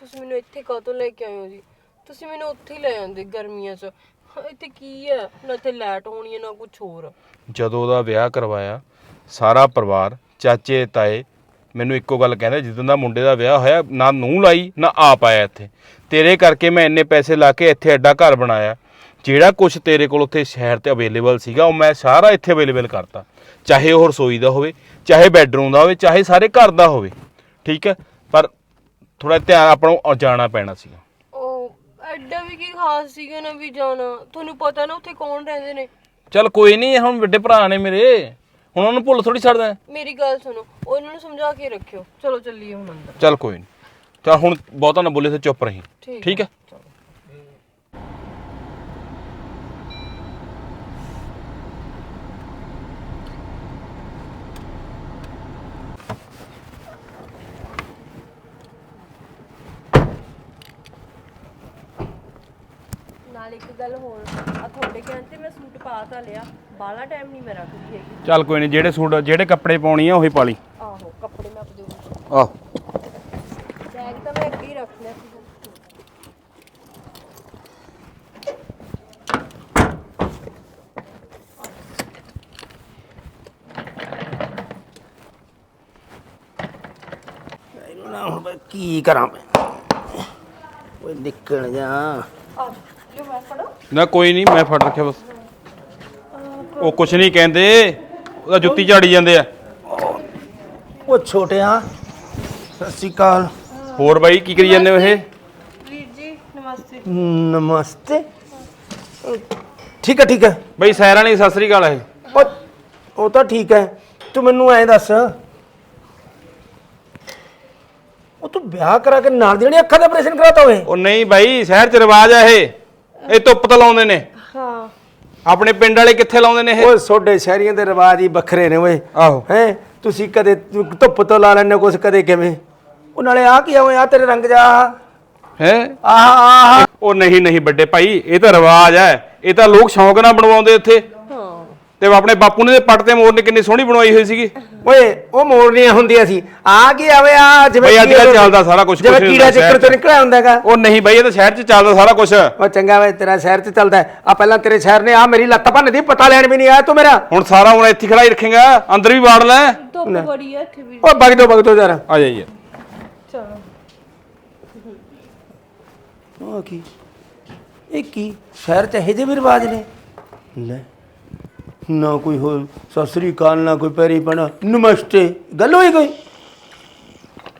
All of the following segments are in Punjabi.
ਤੁਸੀਂ ਮੈਨੂੰ ਇੱਥੇ ਕਾਹਤੋਂ ਲੈ ਕੇ ਆਏ ਹੋ ਜੀ? ਤੁਸੀਂ ਮੈਨੂੰ ਉੱਥੇ ਹੀ ਲੈ ਜਾਂਦੇ ਗਰਮੀਆਂ 'ਚ। ਇੱਥੇ ਕੀ ਹੈ ਨਾ ਇੱਥੇ ਲਾਈਟ ਹੋਣੀ ਹੈ ਨਾ ਕੁਝ ਹੋਰ। ਜਦੋਂ ਉਹਦਾ ਵਿਆਹ ਕਰਵਾਇਆ, ਸਾਰਾ ਪਰਿਵਾਰ, ਚਾਚੇ, ਤਾਏ, ਮੈਨੂੰ ਇੱਕੋ ਗੱਲ ਕਹਿੰਦੇ ਜਿੱਦਾਂ ਦਾ ਮੁੰਡੇ ਦਾ ਵਿਆਹ ਹੋਇਆ, ਨਾ ਨੂੰ ਲਾਈ, ਨਾ ਆਪ ਆਇਆ ਇੱਥੇ। ਤੇਰੇ ਕਰਕੇ ਮੈਂ ਇੰਨੇ ਪੈਸੇ ਲਾ ਕੇ ਇੱਥੇ ਐਡਾ ਘਰ ਬਣਾਇਆ। ਜਿਹੜਾ ਕੁਝ ਤੇਰੇ ਕੋਲ ਉੱਥੇ ਸ਼ਹਿਰ ਤੇ ਅਵੇਲੇਬਲ ਸੀਗਾ, ਉਹ ਮੈਂ ਸਾਰਾ ਇੱਥੇ ਅਵੇਲੇਬਲ ਕਰਤਾ। ਚਾਹੇ ਉਹ ਰਸੋਈ ਦਾ ਹੋਵੇ, ਚਾਹੇ ਬੈੱਡਰੂਮ ਦਾ ਹੋਵੇ, ਚਾਹੇ ਸਾਰੇ ਘਰ ਦਾ ਹੋਵੇ। ਠੀਕ ਹੈ? ਥੋੜਾ ਧਿਆਨ ਆਪਾਂ ਨੂੰ ਜਾਣਾ ਪੈਣਾ ਸੀਗਾ। ਉਹ ਐਡਾ ਵੀ ਕੀ ਖਾਸ ਸੀਗਾ ਨਾ ਵੀ ਜਾਣਾ। ਤੁਹਾਨੂੰ ਪਤਾ ਨਾ ਉੱਥੇ ਕੌਣ ਰਹਿੰਦੇ ਨੇ। ਚੱਲ ਕੋਈ ਨਹੀਂ ਹੁਣ ਵੱਡੇ ਭਰਾ ਨੇ ਮੇਰੇ। ਹੁਣ ਉਹਨੂੰ ਭੁੱਲ ਥੋੜੀ ਛੱਡਦਾ ਮੇਰੀ ਗੱਲ ਸੁਣੋ ਉਹਨਾਂ ਨੂੰ ਸਮਝਾ ਕੇ ਰੱਖਿਓ। ਚਲੋ ਚੱਲੀਏ ਹੁਣ ਅੰਦਰ। ਚੱਲ ਕੋਈ ਨਹੀਂ ਚੱਲ ਹੁਣ ਬਹੁਤਾ ਨਾ ਬੋਲੇ ਤੇ ਚੁੱਪ ਰਹੀ। ਠੀਕ ਠੀਕ ਹੈ। ਨਾਲ ਇੱਕ ਗੱਲ ਹੋਰ ਆ ਤੁਹਾਡੇ ਕਹਿਣ ਤੇ ਮੈਂ ਸੂਟ ਪਾ ਤਾਂ ਲਿਆ ਬਾਲਾ ਟਾਈਮ ਨਹੀਂ ਮੈਂ ਰੱਖਦੀ ਹੈਗੀ। ਚੱਲ ਕੋਈ ਨਹੀਂ ਜਿਹੜੇ ਸੂਟ ਜਿਹੜੇ ਕੱਪੜੇ ਪਾਉਣੀ ਆ ਉਹੀ ਪਾ ਲਈ। ਆਹੋ ਕੱਪੜੇ ਮੈਂ ਆਪਦੇ ਆਹ। ਬੈਗ ਤਾਂ ਮੈਂ ਅੱਗੇ ਹੀ ਰੱਖ ਲਿਆ ਸੀ। ਇਹਨੂੰ ਨਾ ਹੁਣ ਮੈਂ ਕੀ ਕਰਾਂ ਮੈਂ? ਓਏ ਨਿਕਲ ਜਾ। ਨਾ ਕੋਈ ਨਹੀਂ ਮੈਂ ਫੜ ਰੱਖਿਆ ਬਸ। ਉਹ ਕੁਛ ਨਹੀਂ ਕਹਿੰਦੇ ਉਹਦਾ ਜੁੱਤੀ ਝਾੜੀ ਜਾਂਦੇ ਆ। ਉਹ ਛੋਟਿਆ ਸਤਿ ਸ਼੍ਰੀ ਅਕਾਲ। ਹੋਰ ਬਾਈ ਕੀ ਕਰੀ ਜਾਂਦੇ ਹੋ ਇਹ? ਵੀਰ ਜੀ ਨਮਸਤੇ। ਨਮਸਤੇ। ਠੀਕ ਹੈ ਠੀਕ ਹੈ। ਬਾਈ ਸੈਰ ਵਾਲੀ ਸਤਿ ਸ੍ਰੀ ਅਕਾਲ ਇਹ ਉਹ ਉਹ ਤਾਂ ਠੀਕ ਹੈ। ਤੂੰ ਮੈਨੂੰ ਐਂ ਦੱਸ। ਉਹ ਤੂੰ ਵਿਆਹ ਕਰਾ ਕੇ ਨਾਲ ਦੀ ਜਿਹੜੀ ਅੱਖਾਂ ਦਾ ਆਪਰੇਸ਼ਨ ਕਰਾਤਾ ਹੋਵੇ ਉਹ ਨਹੀਂ ਬਾਈ ਸ਼ਹਿਰ ਚ ਰਿਵਾਜ ਆ ਇਹ। ਇਹ ਧੁੱਪ ਤਾਂ ਲਾਉਂਦੇ ਨੇ। ਹਾਂ। ਆਪਣੇ ਪਿੰਡ ਵਾਲੇ ਕਿੱਥੇ ਲਾਉਂਦੇ ਨੇ ਇਹ? ਓਏ ਸੋਡੇ ਸ਼ਹਿਰੀਆਂ ਦੇ ਰਿਵਾਜ ਹੀ ਵੱਖਰੇ ਨੇ ਓਏ। ਆਹੋ। ਹੈ? ਤੁਸੀਂ ਕਦੇ ਧੁੱਪ ਤੋਂ ਲਾ ਲੈਣੇ ਕੁਛ ਕਦੇ ਕਿਵੇਂ? ਉਹ ਨਾਲੇ ਆ ਕੀ ਓਏ ਆ ਤੇਰੇ ਰੰਗ ਜਾ। ਹੈ? ਆਹ ਆਹ ਉਹ ਨਹੀਂ ਨਹੀਂ ਵੱਡੇ ਭਾਈ ਇਹ ਤਾਂ ਰਿਵਾਜ ਹੈ। ਇਹ ਤਾਂ ਲੋਕ ਸ਼ੌਂਕ ਨਾਲ ਬਣਵਾਉਂਦੇ ਇੱਥੇ ਤੇ ਆਪਣੇ ਬਾਪੂ ਨੇ ਪੱਟ ਤੇ ਮੋਰ ਨੇ ਕਿੰਨੀ ਸੋਹਣੀ ਬਣਵਾਈ ਹੋਈ ਸੀਗੀ। ਓਏ ਉਹ ਮੋੜਨੀਆਂ ਹੁੰਦੀਆਂ ਸੀ। ਆ ਕੀ ਆਵੇ ਆ ਜਿਵੇਂ ਬਈ ਅੱਜ ਕੱਲ੍ਹ ਚੱਲਦਾ ਸਾਰਾ ਕੁਛ, ਜਿਵੇਂ ਕੁਛ ਕੀੜਾ ਹੁੰਦਾ ਚੱਕਰ ਸ਼ਹਿਰ ਤੋਂ ਚ। ਨਿਕਲਿਆ ਹੁੰਦਾਗਾ। ਉਹ ਨਹੀਂ ਬਾਈ ਇਹ ਤਾਂ ਸ਼ਹਿਰ ਚ ਚੱਲਦਾ ਸਾਰਾ ਕੁਝ ਉਹ ਚੰਗਾ ਵੇ ਤੇਰਾ ਸ਼ਹਿਰ 'ਚ ਚੱਲਦਾ ਆ ਪਹਿਲਾਂ ਤੇਰੇ ਸ਼ਹਿਰ ਨੇ ਆ ਮੇਰੀ ਲੱਤ ਭੰਨ ਦੀ ਪਤਾ ਲੈਣ ਵੀ ਨਹੀਂ ਆਇਆ ਤੂੰ ਮੇਰਾ। ਹੁਣ ਸਾਰਾ ਹੁਣ ਇੱਥੇ ਖੜਾ ਹੀ ਰੱਖੇਗਾ ਅੰਦਰ ਵੀ ਵਾੜ ਲੈ। ਧੁੱਪ ਬੜੀ ਹੈ ਇੱਥੇ ਵੀ। ਓ ਬਗ ਦੋ ਬਗ ਦੋ ਜਰਾ। ਆ ਜਾਈਏ ਚਲੋ। ਉਹ ਕੀ? ਇਹ ਕੀ? ਸ਼ਹਿਰ 'ਚ ਇਹੋ ਜਿਹੇ ਵੀ ਰਿਵਾਜ ਨੇ? ਲੈ। ਨਾ ਕੋਈ ਹੋ ਸਤਿ ਸ੍ਰੀ ਅਕਾਲ ਨਾ ਕੋਈ ਪੈਰੀ ਪਣਾ। ਨਮਸਤੇ ਗੱਲ ਹੋਈ ਕੋਈ?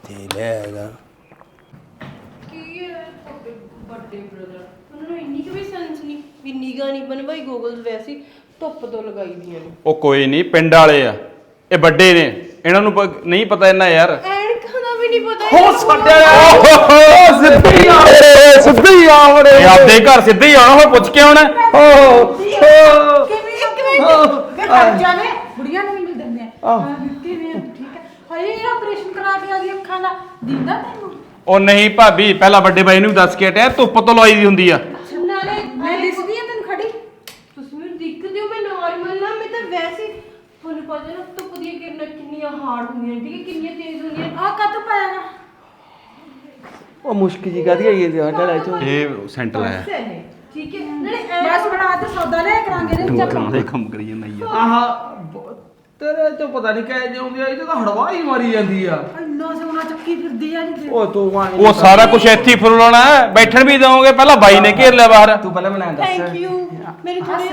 ਤੇ ਲੈ ਗਾ ਕੀ ਹੈ ਤੁਹਾਡੇ ਵੱਡੇ ਬ੍ਰਦਰ ਉਹਨਾਂ ਨੂੰ ਇੰਨੀ ਕੁ ਵੀ ਸੈਂਸ ਨਹੀਂ ਵੀ ਨਿਗਾ ਨਹੀਂ ਬਣਵਾਈ ਗੂਗਲਸ ਵੈਸੀ ਧੁੱਪ ਤੋਂ ਲਗਾਈ ਦੀਆਂ ਨੇ। ਉਹ ਕੋਈ ਨਹੀਂ ਪਿੰਡ ਵਾਲੇ ਆ। ਇਹ ਵੱਡੇ ਨੇ। ਇਹਨਾਂ ਨੂੰ ਪ- ਨਹੀਂ ਪਤਾ ਇਹਨਾਂ ਯਾਰ। ਐਨਕਾਂ ਦਾ ਵੀ ਨਹੀਂ ਪਤਾ ਹੋ ਸਾਡੇ ਸਿੱਧੀ ਆ। ਸਿੱਧੀ ਆ। ਵੜੇ ਇਹ ਆਪਦੇ ਘਰ ਸਿੱਧੇ ਹੀ ਆਉਣਾ ਹੁਣ ਪੁੱਛ ਕੇ ਆਉਣਾ। ਓ ਮਿੰਟ ਵੇ ਕਰ ਜਾਵੇ ਬੁੜੀਆਂ ਨੂੰ ਵੀ ਮਿਲ ਦਿੰਦੇ ਆ। ਹਾਂ ਕਿਵੇਂ ਆ? ਠੀਕ ਹੈ ਹਾਏ ਇਹ ਆਪਰੇਸ਼ਨ ਕਰਾ ਕੇ ਆ ਗਈ ਅੱਖਾਂ ਦਾ। ਦੀਦਾ ਤੈਨੂੰ? ਉਹ ਨਹੀਂ ਭਾਬੀ ਪਹਿਲਾਂ ਵੱਡੇ ਬਾਈ ਨੂੰ ਵੀ ਦੱਸ ਕੇ ਹਟਿਆ ਧੁੱਪ ਤੋਂ ਲਵਾਈ ਦੀ ਹੁੰਦੀ ਆ। ਨਾਲੇ ਮੈਂ ਦਿਸਦੀ ਆ ਤੈਨੂੰ ਖੜੀ। ਤੁਸੀਂ ਮੈਨੂੰ ਦਿਖਦੇ ਹੋ ਮੈਂ ਨਾਰਮਲ ਨਾ ਮੈਂ ਤਾਂ ਵੈਸੇ ਹੀ- ਤੁਹਾਨੂੰ ਪਤਾ ਨਾ ਧੁੱਪ ਦੀਆਂ ਕਿਰਨਾਂ ਕਿੰਨੀਆਂ ਹਾਰਡ ਹੁੰਦੀਆਂ ਨੇ, ਠੀਕ ਹੈ ਕਿੰਨੀਆਂ ਤੇਜ਼ ਹੁੰਦੀਆਂ। ਨੇ। ਆ ਕਦ ਪਾਇਆਗਾ ਉਹ ਮੁਸ਼ਕਿਲ ਜੀ ਕਾਦੀ ਆਈ ਹੈ ਤੁਹਾਡਾ ਚ। ਇਹ ਸੈਂਟਰ ਹੈ ਸਹੀ ਠੀਕ ਹੈ? ਨਾਲੇ ਬਸ ਬਣਾ ਤੇ ਸੌਦਾ ਲੈ ਕਰਾਂਗੇ ਨੇ ਚੱਲ ਕਮਾਉਂਦੇ ਕੰਮ ਕਰੀ ਜਾਂਦਾ ਯਾਰ ਆਹ ਬ- ਤੇਰੇ ਤੋਂ ਪਤਾ ਨਹੀਂ ਕਹਿ ਜਾਂਦੀ ਆ ਇਹ ਤਾਂ ਹੜਵਾ ਹੀ ਮਾਰੀ ਜਾਂਦੀ ਆ। ਇੰਨਾ ਸੋਨਾ ਚੱਕੀ ਫਿਰਦੀ ਆ ਜੀ ਉਹ ਤੂੰ ਵਾਂ ਉਹ ਸਾਰਾ ਕੁਝ ਇੱਥੇ ਹੀ ਫਰੋਲਣਾ ਹੈ ਬੈਠਣ ਵੀ ਦਵੋਗੇ ਪਹਿਲਾਂ ਬਾਈ ਨੇ ਘੇਰ ਲਿਆ ਬਾਹਰ। ਤੂੰ ਪਹਿਲਾਂ ਮੈਨੂੰ ਐਂ ਥੈਂਕ ਦੱਸ ਯੂ ਮੇਰੀ ਥੋੜੀ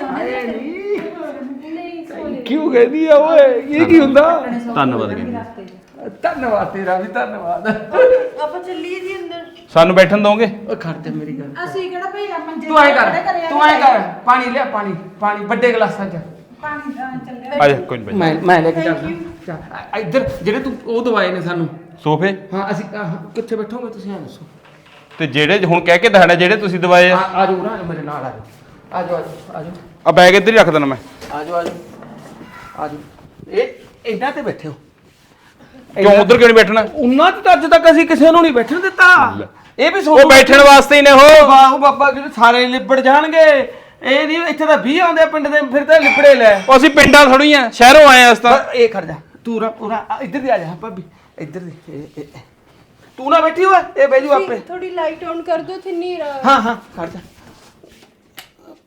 ਨਹੀਂ ਸੋਰੀ ਕਿਉਂ ਕਹਿੰਦੀ ਆ ਓਏ ਇਹ ਕੀ ਹੁੰਦਾ? ਧੰਨਵਾਦ ਕਹਿੰਦੇ। ਧੰਨਵਾਦ ਤੇਰਾ ਵੀ ਧੰਨਵਾਦ। ਆਪਾਂ ਚੱਲੀਏ ਜੀ ਅੰਦਰ। ਸਾਨੂੰ ਬੈਠਣ ਦੋਗੇ? ਓ ਖੜ ਤੇ ਮੇਰੀ ਗੱਲ। ਅਸੀਂ ਕਿਹੜਾ ਭਈਆ ਮੰਜੇ ਤੂੰ ਐ ਕਰ ਤੇ ਆ ਐ ਕਰ ਪਾਣੀ ਲਿਆ ਪਾਣੀ ਪਾਣੀ ਵੱਡੇ ਗਲਾਸਾਂ 'ਚ। ਪਾਣੀ ਚੱਲੇ ਆ ਜਾ ਕੋਈ ਨਹੀਂ ਮੈਂ ਮੈਂ ਲੈ ਕੇ ਚੱਲਦਾ। ਚੱਲ, ਆ- ਇੱਧਰ ਜਿਹੜੇ ਤੂੰ ਉਹ ਦਵਾਏ ਨੇ ਸਾਨੂੰ। ਸੋਫੇ? ਹਾਂ ਅਸੀਂ ਆਹ, ਕਿੱਥੇ ਬੈਠੋਗੇ ਤੁਸੀਂ ਐ ਦੱਸੋ। ਤੇ ਜਿਹੜੇ ਹੁਣ ਕਹਿ ਕੇ ਦਿਖਾਣਾ ਜਿਹੜੇ ਤੁਸੀਂ ਦਵਾਏ ਆ। ਆ ਆ ਜਾਓ ਨਾ ਮੇਰੇ ਨਾਲ ਆ ਜਾਓ। ਆ ਜਾਓ ਆ ਜਾਓ ਆ ਬੈਗ ਇੱਧਰ ਹੀ ਰੱਖ ਦੇਣਾ ਮੈਂ। ਆ ਜਾਓ ਆ ਜਾਓ। ਆ ਜਾਓ। ਇਹ ਇਹਨਾਂ ਤੇ ਬੈਠੇ ਹੋ। ਕਿਉਂ ਉਧਰ ਕਿਉਂ ਨਹੀਂ ਬੈਠਣਾ? ਉਹਨਾਂ ਤਾਂ ਅੱਜ ਤੱਕ ਅਸੀਂ ਕਿਸੇ ਨੂੰ ਨਹੀਂ ਬੈਠਣ ਦਿੱਤਾ। ਇਹ ਵੀ ਉਹ ਬੈਠਣ ਵਾਸਤੇ ਹੀ ਨੇ ਉਹ। ਬਾਹੂ ਬਾਬਾ ਜਿਹੜੇ ਸਾਰੇ ਲਿਬੜ ਜਾਣਗੇ। ਇਹ ਨਹੀਂ ਇੱਥੇ ਤਾਂ 20 ਆਉਂਦੇ ਆ ਪਿੰਡ ਦੇ ਫਿਰ ਤਾਂ ਲਿਬੜੇ ਲੈ। ਉਹ ਅਸੀਂ ਪਿੰਡਾਂ ਥੋੜੀ ਆ ਸ਼ਹਿਰੋਂ ਆਏ ਆ ਅਸੀਂ ਤਾਂ। ਇਹ ਖੜ ਜਾ। ਤੂੰ ਰਾ ਆ, ਇੱਧਰ ਦੀ ਆ ਜਾ ਭਾਬੀ। ਇੱਧਰ ਦੀ ਇਹ- ਇਹ- ਤੂੰ ਨਾ ਬੈਠੀ ਹੋਇਆ ਇਹ ਬੈਜੂ ਆਪੇ। ਥੋੜੀ ਲਾਈਟ ਆਨ ਕਰ ਦਿਓ ਤੇ ਹਨੇਰਾ ਹਾਂ ਹਾਂ ਖੜ ਜਾ।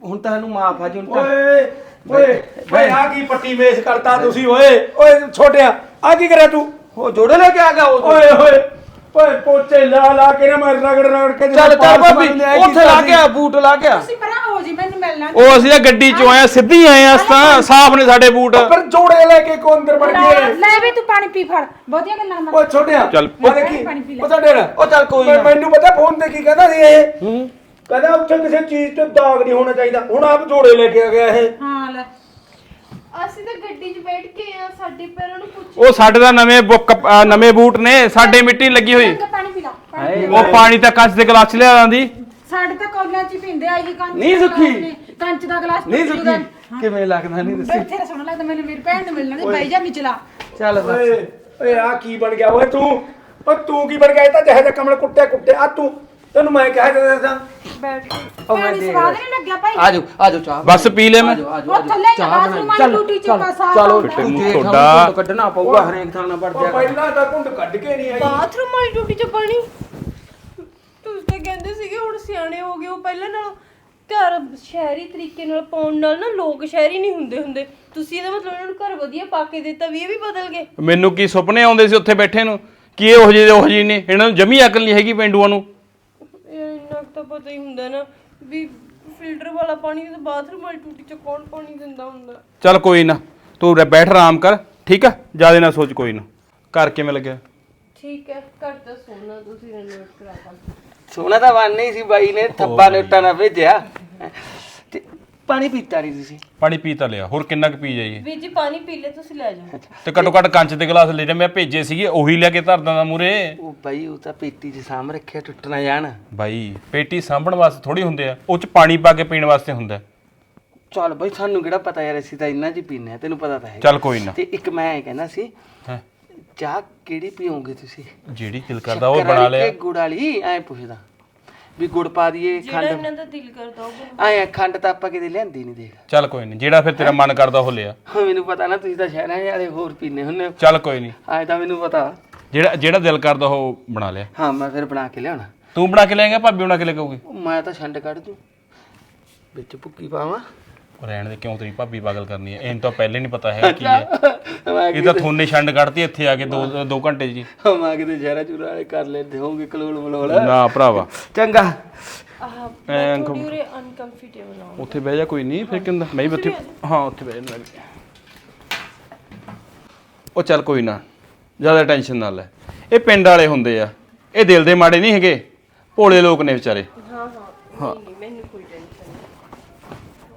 ਹੁਣ ਤਾਂ ਇਹਨੂੰ ਮਾਫ ਆ ਜੀ ਹੁਣ ਤਾਂ ਓਏ ਓਏ ਓਏ ਆ ਕੀ ਪੱਟੀ ਮੇਸ ਕਰਤਾ ਤੁਸੀਂ ਓਏ। ਓਏ ਛੋਟਿਆ ਆ ਕੀ ਕਰਿਆ ਤੂੰ? ਉਹ ਜੋੜੇ ਲੈ ਕੇ ਆ ਗਿਆ ਉਹ। ਓਏ ਓਏ। ਓਏ ਪੋਚੇ ਲਾ ਲਾ ਕੇ ਨਾ ਮੈਂ ਰਗੜ ਰਗੜ ਕੇ ਚੱਲ ਚੱਲ ਭਾਬੀ ਉੱਥੇ ਲਾ ਗਿਆ ਬੂਟ ਲਾ ਗਿਆ ਤੁਸੀਂ ਪਰਾਂ ਹੋ ਜੀ ਮੈਨੂੰ ਮਿਲਣਾ ਉਹ ਅਸੀਂ ਤਾਂ ਗੱਡੀ ਚੋਂ ਆਏ ਆ, ਸਿੱਧੀ ਆਏ ਆ ਅਸੀਂ ਤਾਂ ਸਾਫ਼ ਨੇ ਸਾਡੇ ਬੂਟ। ਪਰ ਜੋੜੇ ਲੈ ਕੇ ਕੋ ਅੰਦਰ ਵੜ ਗਏ। ਲੈ ਵੀ ਤੂੰ ਪਾਣੀ ਪੀ ਫੜ। ਬਹੁਤੀਆਂ ਗੱਲਾਂ ਨਾ ਓਏ ਛੋਟਿਆ ਚੱਲ। ਆ ਪਾਣੀ ਪੀ ਲੈ। ਉਹ ਤਾਂ ਡੇਰਾ ਉਹ ਚੱਲ ਕੋਈ ਨਾ। ਮੈਨੂੰ ਪਤਾ ਫੋਨ ਤੇ ਕੀ ਕਹਿੰਦਾ ਸੀ ਇਹ। ਕਹਿੰਦਾ ਉੱਥੇ ਕਿਸੇ ਚੀਜ਼ ਤੇ ਦਾਗ ਨਹੀਂ ਹੋਣਾ ਚਾਹੀਦਾ। ਹੁਣ ਆਪ ਜੋੜੇ ਲੈ ਕੇ ਆ ਗਿਆ ਇਹ। ਹਾਂ ਲੈ। ਅਸੀਂ ਤਾਂ ਗੱਡੀ 'ਚ ਬੈਠ ਕੇ ਆ ਸਾਡੇ ਪੈਰਾਂ ਨੂੰ ਪੁੱਛ ਉਹ ਸਾਡੇ ਦਾ ਨਵੇਂ ਬੁੱਕ ਅ, ਨਵੇਂ ਬੂਟ ਨੇ ਸਾਡੇ ਮਿੱਟੀ ਲੱਗੀ ਹੋਈ। ਚੰਗਾ ਪਾਣੀ ਪੀ ਲਾ ਪਾਣੀ ਪੀ ਉਹ ਪਾਣੀ ਤਾਂ ਕੱਚ ਦੇ ਗਲਾਸ ਚ ਲਿਆ ਆਂਦੀ। ਸਾਡੇ ਤਾਂ ਕੌਲਿਆਂ ਚ ਹੀ ਪੀਂਦੇ ਆ ਇਹ ਕੰਚ ਨਹੀਂ ਦਾ ਸੁੱਖੀ। ਗਲਾਸ ਨੇ, ਕੰਚ ਦਾ ਗਲਾਸ ਨਹੀਂ ਟੁੱਟ। ਸੁੱਕੀ ਕਿਵੇਂ ਲੱਗਦਾ ਨਹੀਂ ਦੱਸੀ। ਬੈਠੇ ਸੋਹਣਾ ਲੱਗਦਾ ਮੈਨੂੰ ਮੇਰੀ ਭੈਣ ਨੂੰ ਮਿਲਣਾ ਨਹੀਂ ਬਾਈ ਜਾ ਨਿਚਲਾ ਚੱਲ ਬਸ। ਓਏ ਓਏ ਆ ਕੀ ਬਣ ਗਿਆ ਓਏ ਤੂੰ। ਓ ਤੂੰ ਕੀ ਬਣ ਗਿਆ ਇਹ ਤਾਂ ਜਿਹੇ ਜਿਹਾ ਕਮਲ ਕੁੱਟਿਆ ਕੁੱਟਿਆ ਆ ਤੂੰ ਤੈਨੂੰ ਮੈਂ ਕਿਹਾ ਜਦੋਂ ਦੱਸਾਂ ਬੈਠ ਕੇ। ਉਹ ਮੈਂ ਦੇਖ ਸਵਾਦ ਨਹੀਂ ਲੱਗਿਆ ਭਾਈ? ਆਜੋ ਆਜੋ ਚਾਹ ਬਸ ਪੀ ਲੈ ਮੈਂ। ਉਹ ਥੱਲੇ ਹੀ ਬਾਥਰੂਮ ਵਾਲੀ ਟੂਟੀ ਚ ਕਸਾ ਚਲੋ ਫਿੱਟੇ ਮੂੰਹ ਤੂੰ ਤੁਹਾਡਾ। ਕੱਢਣਾ ਪਊਗਾ ਹਰੇਕ ਥਾਂ ਨਾਲ ਵੜ ਉਹ ਜਾ ਪਹਿਲਾਂ ਤਾਂ ਘੁੰਡ ਕੱਢ ਕੇ ਨਹੀਂ ਆਈ। ਬਾਥਰੂਮ ਵਾਲੀ ਟੂਟੀ 'ਚ ਪਾਣੀ। ਤੁਸੀਂ ਤਾਂ ਕਹਿੰਦੇ ਸੀਗੇ ਹੁਣ ਸਿਆਣੇ ਹੋ ਗਏ ਉਹ ਪਹਿਲਾਂ ਨਾਲੋਂ ਘਰ ਸ਼ਹਿਰੀ ਤਰੀਕੇ ਨਾਲ ਪਾਉਣ ਨਾਲ ਨਾ ਲੋਕ ਸ਼ਹਿਰੀ ਨਹੀਂ ਹੁੰਦੇ ਹੁੰਦੇ। ਤੁਸੀਂ ਇਹਦਾ ਮਤਲਬ ਇਹਨਾਂ ਨੂੰ ਘਰ ਵਧੀਆ ਪਾ ਕੇ ਦਿੱਤਾ ਵੀ ਇਹ ਵੀ ਬਦਲ ਗਏ। ਮੈਨੂੰ ਕੀ ਸੁਪਨੇ ਆਉਂਦੇ ਸੀ ਉੱਥੇ ਬੈਠੇ ਨੂੰ? ਕੀ ਇਹ ਉਹ ਜਿਹੇ ਉਹ ਜਿਹੇ ਨੇ? ਇਹਨਾਂ ਨੂੰ ਜਮੀ ਅਕਲ ਨਹੀਂ ਹੈਗੀ ਪਿੰਡੂਆਂ ਨੂੰ। ਤਾਂ ਪਤਾ ਹੀ ਹੁੰਦਾ ਨਾ ਵੀ ਫਿਲਟਰ ਵਾਲਾ ਪਾਣੀ ਤਾਂ ਬਾਥਰੂਮ ਵਾਲੀ ਟੂਟੀ 'ਚ ਕੌਣ ਪਾਣੀ ਦਿੰਦਾ ਹੁੰਦਾ? ਚੱਲ ਕੋਈ ਨਾ ਤੂੰ ਬੈਠ ਆਰਾਮ ਕਰ ਠੀਕ ਆ? ਜ਼ਿਆਦਾ ਨਾ ਸੋਚ ਕੋਈ ਨਾ। ਘਰ ਕਿਵੇਂ ਲੱਗਿਆ? ਠੀਕ ਹੈ ਘਰ ਤਾਂ ਸੋਨਾ ਤੁਸੀਂ ਰੈਨੋਵੇਟ ਕਰਾ ਦਾਂ ਸੋਨਾ ਤਾਂ ਬਣ ਨਹੀਂ ਸੀ ਬਾਈ ਨੇ ਥੱਬਾ ਨੋਟਾ ਨਾ ਭੇਜਿਆ। ਪਾਣੀ ਪੀਤਾ ਨਹੀਂ ਤੁਸੀਂ? ਪਾਣੀ ਪੀ ਤਾਂ ਲਿਆ ਹੋਰ ਕਿੰਨਾ ਕੁ ਪੀ ਜਾਈਏ? ਵੀਰ ਜੀ ਪਾਣੀ ਪੀ ਲੈ ਤੁਸੀਂ ਲੈ ਜਾਓ। ਤੇ ਘੱਟੋ ਘੱਟ ਕੰਚ ਦੇ ਗਲਾਸ ਲੈ ਜਾ ਮੈਂ ਭੇਜੇ ਸੀਗੇ ਉਹੀ ਲੈ ਕੇ ਧਰਦਾ ਦਾ ਮੂਰੇ ਉਹ ਬਾਈ ਉਹ ਤਾਂ ਪੇਟੀ 'ਚ ਸਾਂਭ ਰੱਖਿਆ ਟੁੱਟ ਨਾ ਜਾਣ। ਬਾਈ ਪੇਟੀ ਸਾਂਭਣ ਵਾਸਤੇ ਥੋੜੀ ਹੁੰਦੇ ਆ ਉਹ ਚ ਪਾਣੀ ਪਾ ਕੇ ਪੀਣ ਵਾਸਤੇ ਹੁੰਦਾ। ਹੈ। ਚੱਲ ਬਾਈ ਸਾਨੂੰ ਕਿਹੜਾ ਪਤਾ ਯਾਰ ਅਸੀਂ ਤਾਂ ਇੰਨਾ ਹੀ ਪੀਨੇ ਆ ਤੈਨੂੰ ਪਤਾ ਤਾਂ ਹੈ। ਚੱਲ ਕੋਈ ਨਾ। ਤੇ ਇੱਕ ਮੈਂ ਇਹ ਕਹਿੰਦਾ ਸੀ ਹੈਂ, ਚਾਹ ਕਿਹੜੀ ਪੀਓਗੇ ਤੁਸੀਂ? ਜਿਹੜੀ ਦਿਲ ਕਰਦਾ ਉਹ ਸ਼ੱਕਰ ਬਣਾ ਵਾਲੀ ਲਿਆ। ਕਿ ਗੁੜ ਵਾਲੀ? ਐ ਪੁੱਛਦਾ। ਵੀ ਗੁੜ ਪਾ ਦਈਏ ਜਿਹੜਾ ਖੰਡ। ਇਹਨਾਂ ਦਾ ਦਿਲ ਕਰਦਾ ਉਹ ਬਣਵਾ- ਐ ਖੰਡ ਤਾਂ ਆਪਾਂ ਕਿਤੇ ਲਿਆਂਦੀ ਨਹੀਂ ਦੇਖ। ਚੱਲ ਕੋਈ ਨਹੀਂ ਜਿਹੜਾ ਫਿਰ ਤੇਰਾ ਮਨ ਕਰਦਾ ਉਹ ਲਿਆ। ਮੈਨੂੰ ਪਤਾ ਨਾ ਤੁਸੀਂ ਤਾਂ ਸ਼ਹਿਰਾਂ ਵਾਲੇ ਹੋਰ ਪੀਨੇ ਹੁੰਨੇ ਹੋ। ਚੱਲ ਕੋਈ ਨਹੀਂ ਐ ਤਾਂ ਮੈਨੂੰ ਪਤਾ। ਜਿਹੜਾ ਜਿਹੜਾ ਦਿਲ ਕਰਦਾ ਉਹ ਬਣਾ ਲਿਆ। ਹਾਂ ਮੈਂ ਫਿਰ ਬਣਾ ਕੇ ਲਿਆਉਣਾ। ਤੂੰ ਬਣਾ ਕੇ ਲਿਆਏਗਾ ਭਾਬੀ ਬਣਾ ਕੇ ਲੈ ਕੇ ਆਊਗੀ? ਮੈਂ ਤਾਂ ਛੰਡ ਕੱਢ ਦੂੰ। ਵਿੱਚ ਭੁੱਕੀ ਪਾਵਾਂ। ਰਹਿਣ ਦੇ ਕਿਉਂ ਤੇਰੀ ਭਾਬੀ ਪਾਗਲ ਕਰਨੀ ਹੈ? ਇਹਨੂੰ ਤਾਂ ਪਹਿਲੇ ਨਹੀਂ ਪਤਾ ਹੈਗਾ ਕੀ ਹੈ। ਮੈਂ ਇਹ ਤਾਂ ਥੋਨੇ ਛੰਡ ਕੱਢਤੀ ਇੱਥੇ ਆ ਕੇ 2 2 ਘੰਟੇ ਜੀ। ਕਿ- ਮੈਂ ਕਿਤੇ ਸ਼ਹਿਰਾਂ ਚੂਰਾ ਵਾਲੇ ਕਰ ਲੈਂਦੇ ਹੋਗੇ ਕਲੋਲ ਮਲੋਲ। ਨਾ ਭਰਾਵਾ। ਚੰਗਾ। ਆਹ ਮੈਂ ਥੋੜੀ ਉਰੇ ਅਨਕੰਫਰਟੇਬਲ ਹਾਂ। ਉੱਥੇ ਬਹਿ ਜਾ ਕੋਈ ਨਹੀਂ ਫਿਰ ਕਿੰਦਾ? ਮੈਂ ਵੀ ਉੱਥੇ ਹਾਂ ਉੱਥੇ ਬਹਿ ਜਾਣਾ ਉਹ ਚੱਲ ਕੋਈ ਨਾ ਜ਼ਿਆਦਾ ਟੈਨਸ਼ਨ ਨਾ ਲੈ। ਇਹ ਪਿੰਡ ਵਾਲੇ ਹੁੰਦੇ ਆ। ਇਹ ਦਿਲ ਦੇ ਮਾੜੇ ਨਹੀਂ ਹੈਗੇ। ਭੋਲੇ ਲੋਕ ਨੇ ਵਿਚਾਰੇ। ਹਾਂ ਹਾਂ ਨਹੀਂ ਨਹੀਂ ਮੈਨੂੰ ਕੋਈ ਟੈਨਸ਼ਨ ਨਹੀਂ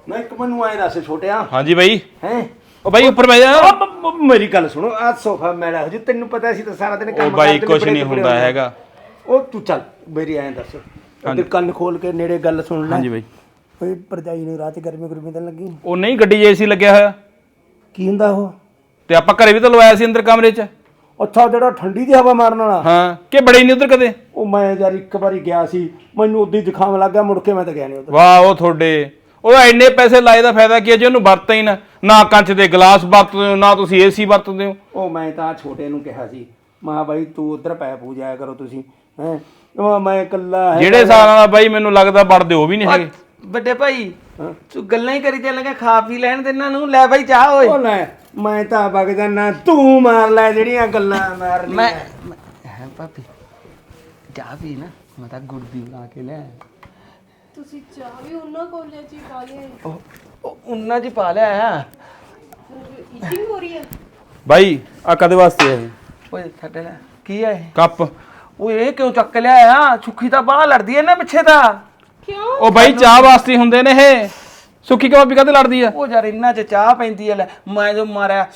ਨਾ ਇੱਕ ਮੈਨੂੰ ਐ ਦੱਸ ਛੋਟਿਆ। ਹਾਂਜੀ ਬਾਈ। ਹੈ? ਉਹ ਬਾਈ ਉੱਪਰ ਬਹਿ ਜਾ। ਮੇਰੀ ਗੱਲ ਸੁਣੋ ਆ ਸੋਫਾ ਮੈਲਾ ਹੋ ਜੀ ਤੈਨੂੰ ਪਤਾ ਸੀ ਤਾਂ ਸਾਰਾ ਦਿਨ ਉਹ ਕੰਮ ਬਾਈ ਕਰਦੇ ਕੁਛ ਲਿਬੜੇ ਨਹੀਂ ਹੁੰਦਾ। ਹੈਗਾ। ਉਹ ਤੂੰ ਚੱਲ ਮੇਰੀ ਐਂ ਦੱਸ। ਉਧਰ ਕੰਨ ਖੋਲ ਕੇ ਨੇੜੇ ਗੱਲ ਸੁਣ ਲੈ। ਹਾਂਜੀ ਬਾਈ। ਓਏ ਪਰਜਾਈ ਨੂੰ ਰਾਤ ਗਰਮੀ ਗਰਮੀ ਤਾਂ ਲੱਗੀ? ਉਹ ਨਹੀਂ ਗੱਡੀ ਏਸੀ ਲੱਗਿਆ ਹੋਇਆ। ਕੀ ਹੁੰਦਾ ਉਹ? ਤੇ ਆਪਾਂ ਘਰੇ ਵੀ ਤਾਂ ਲਵਾਇਆ ਸੀ ਅੰਦਰ ਕਮਰੇ 'ਚ। ਅੱਛਾ ਜਿਹੜਾ ਠੰਡੀ ਦੀ ਹਵਾ ਮਾਰਨ ਵਾਲਾ। ਹਾਂ ਕਿ ਬੜੇ ਨਹੀਂ ਉਧਰ ਕਦੇ? ਉਹ ਮੈਂ ਯਾਰ ਇੱਕ ਵਾਰੀ ਗਿਆ ਸੀ ਮੈਨੂੰ ਉਦੋਂ ਹੀ ਜ਼ੁਕਾਮ ਲੱਗ ਗਿਆ ਮੁੜ ਕੇ ਮੈਂ ਤਾਂ ਗਿਆ ਨਹੀਂ ਉਧਰ। ਵਾਹ ਉਹ ਤੁਹਾਡੇ। ਉਹ ਇੰਨੇ ਪੈਸੇ ਲਾਏ ਦਾ ਫਾਇਦਾ ਕੀ ਹੈ ਜੇ ਉਹਨੂੰ ਵਰਤਾ ਹੀ ਨਾ? ਨਾ ਕੰਚ ਦੇ ਗਲਾਸ ਵਰਤਦੇ ਹੋ ਨਾ ਤੁਸੀਂ ਏਸੀ ਵਰਤਦੇ ਹੋ। ਉਹ ਮੈਂ ਤਾਂ ਛੋਟੇ ਨੂੰ ਕਿਹਾ ਸੀ ਮਾ ਬਾਈ ਤੂੰ ਉਧਰ ਪੈ ਪੂ ਜਾਇਆ ਕਰੋ ਤੁਸੀਂ ਹੈ। ਉਹ ਮੈਂ ਇਕੱਲਾ ਹੈ ਜਿਹੜੇ ਹਿਸਾਬ ਨਾਲ ਬਾਈ ਮੈਨੂੰ ਲੱਗਦਾ ਵੜਦੇ ਉਹ ਵੀ ਨਹੀਂ ਹੈਗੇ। ਵੱਡੇ ਭਾਈ ਤੂੰ ਗੱਲਾਂ ਹੀ ਕਰੀ ਚੱਲ ਲੱਗਾ ਖਾ ਪੀ ਲੈਣ ਦੇ ਇਹਨਾਂ ਨੂੰ ਲੈ ਬਾਈ ਚਾਹ ਓਏ। ਉਹ ਲੈ ਮੈਂ ਤਾਂ ਵਗ ਜਾਣਾ ਤੂੰ ਮਾਰ ਲੈ ਜਿਹੜੀਆਂ ਗੱਲਾਂ ਮਾਰ ਮੈਂ ਹੈ ਪਾਪੀ ਚਾਹ ਪੀ ਨਾ ਮੈਂ ਤਾਂ ਗੁੜ ਦੀ ਬਣਾ ਕੇ ਲਿਆ ਤੁਸੀਂ ਚਾਹ ਵੀ ਉਹਨਾਂ ਕੋਲੇ ਹੀ ਪਾ ਲਿਆ ਉਹ ਉਹ ਉਹਨਾਂ ਜੀ ਪਾ ਲਿਆ ਆ। ਈਟਿੰਗ ਹੋ ਰਹੀ ਹੈ ਬਾਈ ਆ ਕਦੇ ਵਾਸਤੇ ਹੈ ਓਏ ਸਾਡੇ ਲੈ ਕੀ ਆ ਇਹ? ਕੱਪ। ਓਏ ਇਹ ਕਿਉਂ ਚੱਕ ਲਿਆ ਆ? ਸੁੱਖੀ ਤਾਂ ਬਾਹਲਾ ਲੜਦੀ ਐ ਨਾ ਪਿੱਛੇ ਤਾਂ। ਕਿਉਂ? ਉਹ ਬਾਈ ਚਾਹ ਵਾਸਤੇ ਹੀ ਹੁੰਦੇ ਨੇ ਇਹ। ਸੁੱਕੀ ਕਬਾਬੀ ਕਦੇ ਲੜਦੀ ਆ? ਉਹ ਯਾਰ ਇੰਨਾ ਚ ਚਾਹ ਪੈਂਦੀ ਐ ਲੈ ਮੈਂ ਜੋ ਮਾਰਿਆ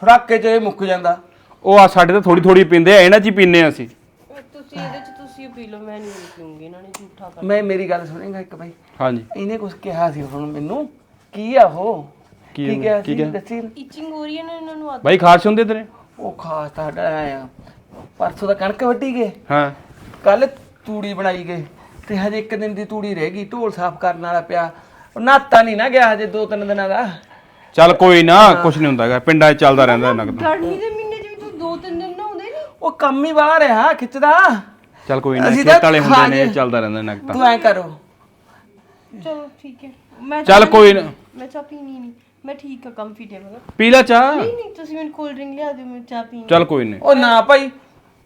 ਛੜਾਕੇ ਚ ਇਹ ਮੁੱਕ ਜਾਂਦਾ। ਉਹ ਆ ਸਾਡੇ ਤਾਂ ਥੋੜੀ ਥੋੜੀ ਪੀਂਦੇ ਆ ਇਹਨਾਂ 'ਚ ਹੀ ਪੀਂਦੇ ਆ ਅਸੀਂ। ਤੁਸੀਂ ਇਹਦੇ ਚ ਤੁਸੀਂ ਪੀ ਲਓ ਮੈਂ ਨਹੀਂ ਪੀਉਂਗੀ ਇਹਨਾਂ ਨੇ ਝੂਠਾ ਕਰ ਮੈਂ ਮੇਰੀ ਗੱਲ ਸੁਣੇਗਾ ਇੱਕ ਬਾਈ? ਹਾਂਜੀ। ਇਹਨੇ ਕੁਝ ਕਿਹਾ ਸੀ ਹੁਣ ਮੈਨੂੰ? ਕੀ ਆ ਉਹ? ਕੀ ਕਿਹਾ ਕੀ ਸੀ? ਕਿਹਾ? ਦੱਸੀ ਈਚਿੰਗ ਹੋ ਰਹੀ ਹੈ ਨਾ ਇਹਨਾਂ ਨੂੰ ਆਦਤ ਬਾਈ ਖਾਰਸ਼ ਹੁੰਦੇ ਤੇਰੇ? ਉਹ ਖਾਸ ਤਾਂ ਸਾਡਾ ਆਇਆ ਪਰਸੋਂ ਦਾ ਕਣਕ ਵੱਢੀ ਗਏ। ਹਾਂ। ਕੱਲ ਤੂੜੀ ਬਣਾਈ ਗਏ। ਤੇ ਹਜੇ ਇੱਕ ਦਿਨ ਦੀ ਤੂੜੀ ਰਹਿ ਗਈ ਢੋਲ ਸਾਫ਼ ਕਰਨ ਵਾਲਾ ਪਿਆ। ਉਹ ਨਾਤਾ ਨਹੀਂ ਨਾ ਗਿਆ ਹਜੇ ਦੋ ਤਿੰਨ ਦਿਨਾਂ ਦਾ। ਚੱਲ ਕੋਈ ਨਾ ਕੁਛ ਨਹੀਂ ਹੁੰਦਾ ਹੈਗਾ। ਪਿੰਡਾਂ 'ਚ ਚੱਲਦਾ ਰਹਿੰਦਾ ਕੁ ਗਰਮੀ ਦੇ ਮਹੀਨੇ ਚ ਵੀ ਤੂੰ ਦੋ ਤਿੰਨ ਦਿਨ ਨਹਾਉਂਦੇ ਨਹੀਂ ਉਹ ਕੰਮ ਹੀ ਵਾਲਾ ਰਿਹਾ ਖਿੱਚਦਾ। ਚੱਲ ਕੋਈ ਨਾ ਅਸੀਂ ਖੇਤ ਤਾਂ ਵਾਲੇ ਹੁੰਦੇ ਨੇ। ਚੱਲਦਾ ਰਹਿੰਦਾ ਨਕਤਾ ਤੂੰ ਐ ਕਰੋ। ਚਲੋ ਠੀਕ ਹੈ। ਮੈਂ ਚੱਲ ਕੋਈ ਨਹੀਂ- ਨਾ। ਮੈਂ ਚਾਹ ਪੀਣੀ ਨਹੀਂ। ਮੈਂ ਠੀਕ ਆ ਕੰਫਰਟੇਬਲ ਪੀ ਲੈ ਚਾਹ। ਨਹੀਂ ਨਹੀਂ ਤੁਸੀਂ ਮੈਨੂੰ ਕੋਲਡ ਡਰਿੰਕ ਲਿਆ ਦਿਓ ਮੈਂ ਚਾਹ ਪੀਣੀ। ਚੱਲ ਕੋਈ ਨਹੀਂ। ਉਹ ਨਾ ਭਾਈ